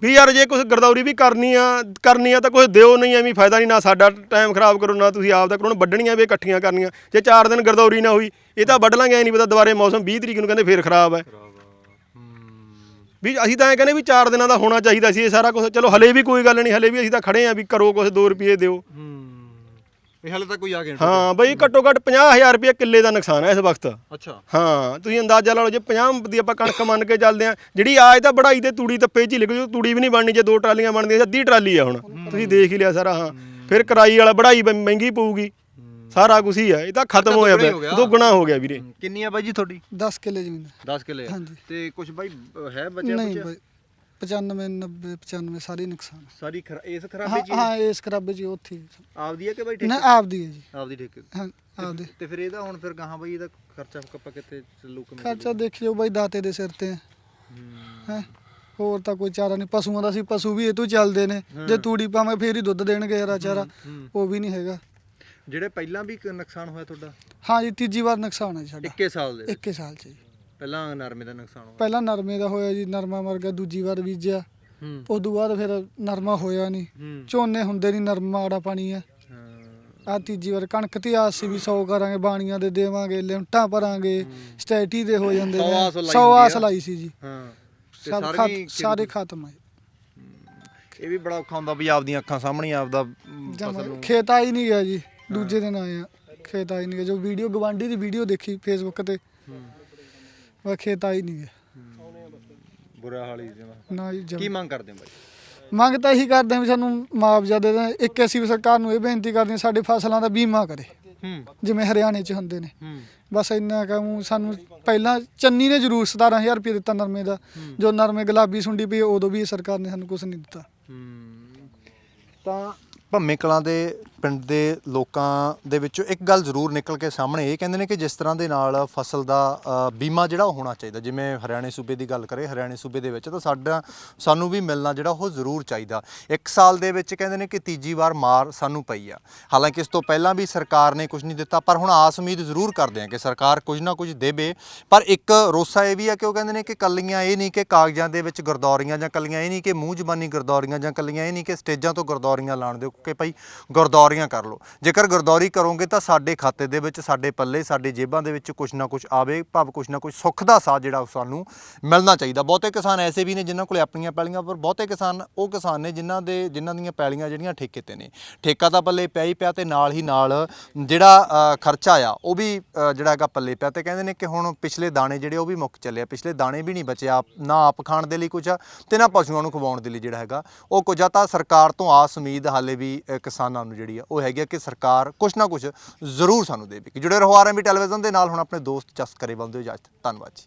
ਵੀ ਯਾਰ ਜੇ ਕੁਝ ਗਰਦੌਰੀ ਵੀ ਕਰਨੀ ਆ ਕਰਨੀ ਆ ਤਾਂ ਕੁਝ ਦਿਓ ਨਹੀਂ ਐਵੇਂ ਫਾਇਦਾ ਨਹੀਂ ਨਾ ਸਾਡਾ ਟਾਈਮ ਖਰਾਬ ਕਰੋ ਨਾ ਤੁਸੀਂ ਆਪ ਦਾ ਕਰੋ ਨਾ ਵੱਢਣੀਆਂ ਵੀ ਇਕੱਠੀਆਂ ਕਰਨੀਆਂ। ਜੇ 4 ਦਿਨ ਗਰਦੌਰੀ ਨਾ ਹੋਈ ਇਹ ਤਾਂ ਵੱਢ ਲਾਂਗੇ ਐ ਨਹੀਂ ਪਤਾ ਦੁਬਾਰੇ ਮੌਸਮ 20 ਤਰੀਕ ਨੂੰ ਕਹਿੰਦੇ ਫੇਰ ਖਰਾਬ ਹੈ। ਵੀ ਅਸੀਂ ਤਾਂ ਐ ਕਹਿੰਦੇ ਵੀ 4 ਦਿਨਾਂ ਦਾ ਹੋਣਾ ਚਾਹੀਦਾ ਸੀ ਇਹ ਸਾਰਾ ਕੁਝ ਚਲੋ ਹਲੇ ਵੀ ਕੋਈ ਗੱਲ ਨਹੀਂ ਹਲੇ ਵੀ ਅਸੀਂ ਤਾਂ ਖੜੇ ਆ ਵੀ ਕਰੋ ਕੁਝ 2 ਰੁਪਏ ਦਿਓ। ਇਹ ਹਾਲੇ ਤੱਕ ਕੋਈ ਆ ਗਿਆ ਹਾਂ ਬਈ ਘੱਟੋ ਘੱਟ 50000 ਰੁਪਏ ਕਿੱਲੇ ਦਾ ਨੁਕਸਾਨ ਹੈ ਇਸ ਵਕਤ। ਅੱਛਾ। ਹਾਂ ਤੁਸੀਂ ਅੰਦਾਜ਼ਾ ਲਾ ਲਓ ਜੇ 50 ਦੀ ਆਪਾਂ ਕਣਕ ਮੰਨ ਕੇ ਚੱਲਦੇ ਆ ਜਿਹੜੀ ਆਜ ਤਾਂ ਬੜਾਈ ਤੇ ਤੂੜੀ ਤੱਪੇ ਚ ਹੀ ਲਿਖ ਜੋ ਤੂੜੀ ਵੀ ਨਹੀਂ ਬਣਨੀ ਜੇ ਦੋ ਟਰਾਲੀਆਂ ਬਣਦੀਆਂ ਅੱਧੀ ਟਰਾਲੀ ਆ ਹੁਣ। ਤੁਸੀਂ ਦੇਖ ਹੀ ਲਿਆ ਸਾਰਾ ਹਾਂ। ਫਿਰ ਕਰਾਈ ਵਾਲਾ ਬੜਾਈ ਮਹਿੰਗੀ ਪਊਗੀ। ਸਾਰਾ ਕੁਝ ਹੀ ਆ ਇਹ ਤਾਂ ਖਤਮ ਹੋਇਆ ਦੁੱਗਣਾ ਹੀ ਹੋ ਪਿਆ ਗਿਆ। ਦੁੱਗਣਾ ਹੋ ਗਿਆ ਵੀਰੇ। ਕਿੰਨੀ ਆ ਬਾਈ ਜੀ ਤੁਹਾਡੀ? 10 ਕਿੱਲੇ ਜ਼ਮੀਨ। 10 ਕਿੱਲੇ। ਤੇ ਕੁਝ ਬਾਈ ਹੈ ਬਚਿਆ? ਬਾਈ। 95 90 95 ਸਾਰੀ ਨੁਕਸਾਨ। ਸਾਰੀ ਖਰਾ- ਇਸ ਹਾਂ ਖਰਾਬੇ ਚ ਹੀ? ਹਾਂ ਇਸ ਕਰਾਬੇ ਜੀ ਉੱਥੇ ਹੀ। ਆਪਦੀ ਹੈ ਕਿ ਬਾਈ ਨਾ ਠੇਕੇ? ਆਪਦੀ ਹੈ ਜੀ। ਆਪਦੀ ਠੇਕੇ ਹਾਂ ਆਪਦੀ। ਤੇ ਫਿਰ ਇਹਦਾ ਹੁਣ ਫਿਰ ਗਾਹਾਂ ਬਾਈ ਇਹਦਾ ਖਰਚਾ ਕੱਪਾ ਕਿੱਥੇ ਚੱਲੂ ਕਿਵੇਂ ਖਰਚਾ ਦੇਖਿਓ ਬਾਈ ਦਾਤੇ ਦੇ ਸਿਰ ਤੇ। ਹੈ। ਹੋਰ ਤਾਂ ਕੋਈ ਚਾਰਾ ਨਹੀਂ। ਪਸ਼ੂਆਂ ਦਾ ਸੀ ਪਸ਼ੂ ਵੀ ਇਹ ਤੋਂ ਚੱਲਦੇ ਨੇ। ਜੇ ਤੂੜੀ ਪਾਵੇਂ ਫੇਰ ਹੀ ਦੁੱਧ ਦੇਣਗੇ ਯਾਰਾ ਚਾਰਾ ਉਹ ਵੀ ਨਹੀਂ ਹੈਗਾ। ਜਿਹੜੇ ਪਹਿਲਾਂ ਵੀ ਕ- ਨੁਕਸਾਨ ਹੋਇਆ ਤੁਹਾਡਾ? ਹਾਂ ਜੀ ਤੀਜੀ ਵਾਰ ਨੁਕਸਾਨ ਹੈ ਜੀ ਸਾਡਾ। 21 ਸਾਲ ਦੇ ਵਿੱਚ। 21 ਸਾਲ ਚ ਜੀ। ਪਹਿਲਾਂ ਨਰਮੇ ਦਾ ਨੁਕਸਾਨ ਹੋਇਆ? ਪਹਿਲਾਂ ਨਰਮੇ ਦਾ ਹੋਇਆ ਜੀ ਨਰਮਾ ਮਰ ਗਿਆ ਦੂਜੀ ਵਾਰ ਬੀਜਿਆ। ਹੂੰ। ਉਦੋਂ ਬਾਅਦ ਫਿਰ ਨਰਮਾ ਹੋਇਆ ਨਹੀਂ। ਹੂੰ। ਝੋਨੇ ਹੁੰਦੇ ਨਹੀਂ ਨਰਮਾ ਆੜਾ ਪਾਣੀ ਹੈ। ਹਾਂ। ਆ ਤੀਜੀ ਵਾਰ ਕਣਕ ਤੇ ਆਸ ਸੀ ਵੀ 100 ਕਰਾਂਗੇ ਬਾਣੀਆਂ ਦੇ ਦੇਵਾਂਗੇ ਲਿਮਟਾਂ ਭਰਾਂਗੇ ਸਟੈਟੀ ਦੇ ਹੋ ਜਾਂਦੇ ਸੌ ਨੇ ਆਸ ਲਾਈ 100 ਹੁੰਦੀ ਆਸ ਆ। ਲਾਈ ਸੀ ਜੀ। ਹਾਂ। ਤੇ ਸਭ ਸਾਰੀਆਂ ਖਤ- ਹੀ ਸਾਰੇ ਖਤਮ ਆਏ ਇਹ ਵੀ ਬੜਾ ਔਖਾ ਹੁੰਦਾ ਵੀ ਆਪਦੀਆਂ ਅੱਖਾਂ ਸਾਹਮਣੇ ਹੀ ਆਪਦਾ ਮ, ਜਮਾਂ ਫਸਲ ਨੂੰ ਖੇਤ ਆਈ ਨਹੀਂ ਗਿਆ ਜੀ। ਦੂਜੇ ਦਿਨ ਆਏ ਆ। ਖੇਤ ਆਈ ਨਹੀਂ ਗਿਆ। ਜੋ ਵੀਡੀਓ ਗਵਾਂਢੀ ਦੀ ਵੀਡੀਓ ਦੇਖੀ ਫੇਸਬੁੱਕ ਤੇ ਵਾ ਖੇਤ ਆਈ ਨਹੀਂ ਗਿਆ ਬੁਰਾ ਹਾਲ ਹੀ ਜਮਾਂ। ਨਾ ਜੀ ਕੀ ਜਮਾਂ। ਮੰਗ ਕਰਦੇ ਹੋ ਬਾਈ? ਮੰਗ ਤਾਂ ਇਹੀ ਕਰਦੇ ਆ ਵੀ ਸਾਨੂੰ ਮੁਆਵਜ਼ਾ ਦੇ ਦੇਣ। ਇੱਕ ਅਸੀਂ ਵੀ ਸਰਕਾਰ ਨੂੰ ਇਹ ਬੇਨਤੀ ਕਰਦੇ ਹਾਂ ਸਾਡੇ ਫਸਲਾਂ ਦਾ ਬੀਮਾ ਕਰੇ। ਹੂੰ। ਜਿਵੇਂ ਹਰਿਆਣੇ 'ਚ ਹੁੰਦੇ ਨੇ। ਹੂੰ। ਬਸ ਇੰਨਾ ਕਹੂੰ ਸਾਨੂੰ ਪਹਿਲਾਂ ਚੰਨੀ ਨੇ ਜ਼ਰੂਰ 17000 ਰੁਪਏ ਦਿੱਤਾ ਨਰਮੇ ਦਾ। ਜੋ ਨਰਮੇ ਗੁਲਾਬੀ ਸੁੰਡੀ ਪਈ ਉਦੋਂ ਵੀ ਸਰਕਾਰ ਨੇ ਸਾਨੂੰ ਕੁਝ ਨਹੀਂ ਦਿੱਤਾ। ਤਾਂ ਭੰਮੇ ਕਲਾਂ ਦੇ ਪਿੰਡ ਦੇ ਲੋਕਾਂ ਦੇ ਵਿੱਚੋਂ ਇੱਕ ਗੱਲ ਜ਼ਰੂਰ ਨਿਕਲ ਕੇ ਸਾਹਮਣੇ, ਇਹ ਕਹਿੰਦੇ ਨੇ ਕਿ ਜਿਸ ਤਰ੍ਹਾਂ ਦੇ ਨਾਲ ਫਸਲ ਦਾ ਬੀਮਾ ਜਿਹੜਾ ਉਹ ਹੋਣਾ ਚਾਹੀਦਾ। ਜਿਵੇਂ ਹਰਿਆਣੇ ਸੂਬੇ ਦੀ ਗੱਲ ਕਰੇ, ਹਰਿਆਣੇ ਸੂਬੇ ਦੇ ਵਿੱਚ ਤਾਂ ਸਾਡਾ, ਸਾਨੂੰ ਵੀ ਮਿਲਣਾ ਜਿਹੜਾ ਉਹ ਜ਼ਰੂਰ ਚਾਹੀਦਾ। ਇੱਕ ਸਾਲ ਦੇ ਵਿੱਚ ਕਹਿੰਦੇ ਨੇ ਕਿ ਤੀਜੀ ਵਾਰ ਮਾਰ ਸਾਨੂੰ ਪਈ ਆ। ਹਾਲਾਂਕਿ ਇਸ ਤੋਂ ਪਹਿਲਾਂ ਵੀ ਸਰਕਾਰ ਨੇ ਕੁਝ ਨਹੀਂ ਦਿੱਤਾ, ਪਰ ਹੁਣ ਆਸ ਉਮੀਦ ਜ਼ਰੂਰ ਕਰਦੇ ਆ ਕਿ ਸਰਕਾਰ ਕੁਝ ਨਾ ਕੁਝ ਦੇਵੇ। ਪਰ ਇੱਕ ਰੋਸਾ ਇਹ ਵੀ ਆ ਕਿ ਉਹ ਕਹਿੰਦੇ ਨੇ ਕਿ ਕੱਲੀਆਂ ਇਹ ਨਹੀਂ ਕਿ ਕਾਗਜ਼ਾਂ ਦੇ ਵਿੱਚ ਗਰਦੌਰੀਆਂ ਜਾਂ ਕੱਲੀਆਂ ਇਹ ਨਹੀਂ ਕਿ ਮੂੰਹ ਜ਼ਬਾਨੀ ਗਰਦੌਰੀਆਂ ਜਾਂ ਕੱਲੀਆਂ ਇਹ ਨਹੀਂ ਕਿ ਸਟੇਜਾਂ ਤੋਂ ਗਰਦੌਰੀਆਂ ਲਾਣ ਦਿਓ ਕਿ ਭਾਈ ਗਰਦੌਰੀਆਂ ਕਰ ਲਓ। ਜੇਕਰ ਗਰਦੌਰੀ ਕਰੋਗੇ ਤਾਂ ਸਾਡੇ ਖਾਤੇ ਦੇ ਵਿੱਚ, ਸਾਡੇ ਪੱਲੇ, ਸਾਡੇ ਜੇਬਾਂ ਦੇ ਵਿੱਚ ਕੁਝ ਨਾ ਕੁਝ ਆਵੇ, ਭਾਵ ਕੁਝ ਨਾ ਕੁਝ ਸੁੱਖ ਦਾ ਸਾਥ ਜਿਹੜਾ ਸਾਨੂੰ ਮਿਲਣਾ ਚਾਹੀਦਾ। ਬਹੁਤੇ ਕਿਸਾਨ ਐਸੇ ਵੀ ਨੇ ਜਿਨ੍ਹਾਂ ਕੋਲੇ ਆਪਣੀਆਂ ਪੈਲੀਆਂ ਪਰ ਬਹੁਤੇ ਕਿਸਾਨ ਉਹ ਕਿਸਾਨ ਨੇ ਜਿਨ੍ਹਾਂ ਦੇ, ਜਿਨ੍ਹਾਂ ਦੀਆਂ ਪੈਲੀਆਂ ਜਿਹੜੀਆਂ ਠੇਕੇ ਤੇ ਨੇ। ਠੇਕਾ ਤਾਂ ਪੱਲੇ ਪਿਆ ਹੀ ਪਿਆ ਤੇ ਨਾਲ ਹੀ ਨਾਲ ਜਿਹੜਾ ਖਰਚਾ ਆ, ਉਹ ਵੀ ਜਿਹੜਾ ਹੈਗਾ ਪੱਲੇ ਪਿਆ ਤੇ ਕਹਿੰਦੇ ਨੇ ਕਿ ਹੁਣ ਪਿਛਲੇ ਦਾਣੇ ਜਿਹੜੇ ਉਹ ਵੀ ਮੁੱਕ ਚੱਲੇ ਆ। ਪਿਛਲੇ ਦਾਣੇ ਵੀ ਨਹੀਂ ਬਚੇ ਆਪ, ਨਾ ਆਪ ਖਾਣ ਦੇ ਲਈ ਕੁਝ ਆ ਤੇ ਨਾ ਪਸ਼ੂਆਂ ਨੂੰ ਖਵਾਉਣ ਦੇ ਲਈ ਜਿਹੜਾ ਹੈਗਾ ਉਹ ਕੁਝ ਆ। ਤਾਂ ਸਰਕਾਰ ਤੋਂ ਆਸ ਉਮੀਦ ਹਾਲੇ ਵੀ ਕਿਸਾਨਾਂ ਨੂੰ ਜਿਹੜੀ ਆ ਉਹ ਹੈਗੀ ਆ ਕਿ ਸਰਕਾਰ ਕੁਛ ਨਾ ਕੁਛ ਜ਼ਰੂਰ ਸਾਨੂੰ ਦੇਵੇਗੀ। ਜੁੜੇ ਰਹੋ ਆਰਐਮਬੀ ਟੈਲੀਵਿਜ਼ਨ ਦੇ ਨਾਲ ਹੁਣ ਆਪਣੇ ਦੋਸਤ ਜਸ ਕਰੇ ਬੰਦੇ ਇਜਾਜ਼ਤ ਧੰਨਵਾਦ ਜੀ।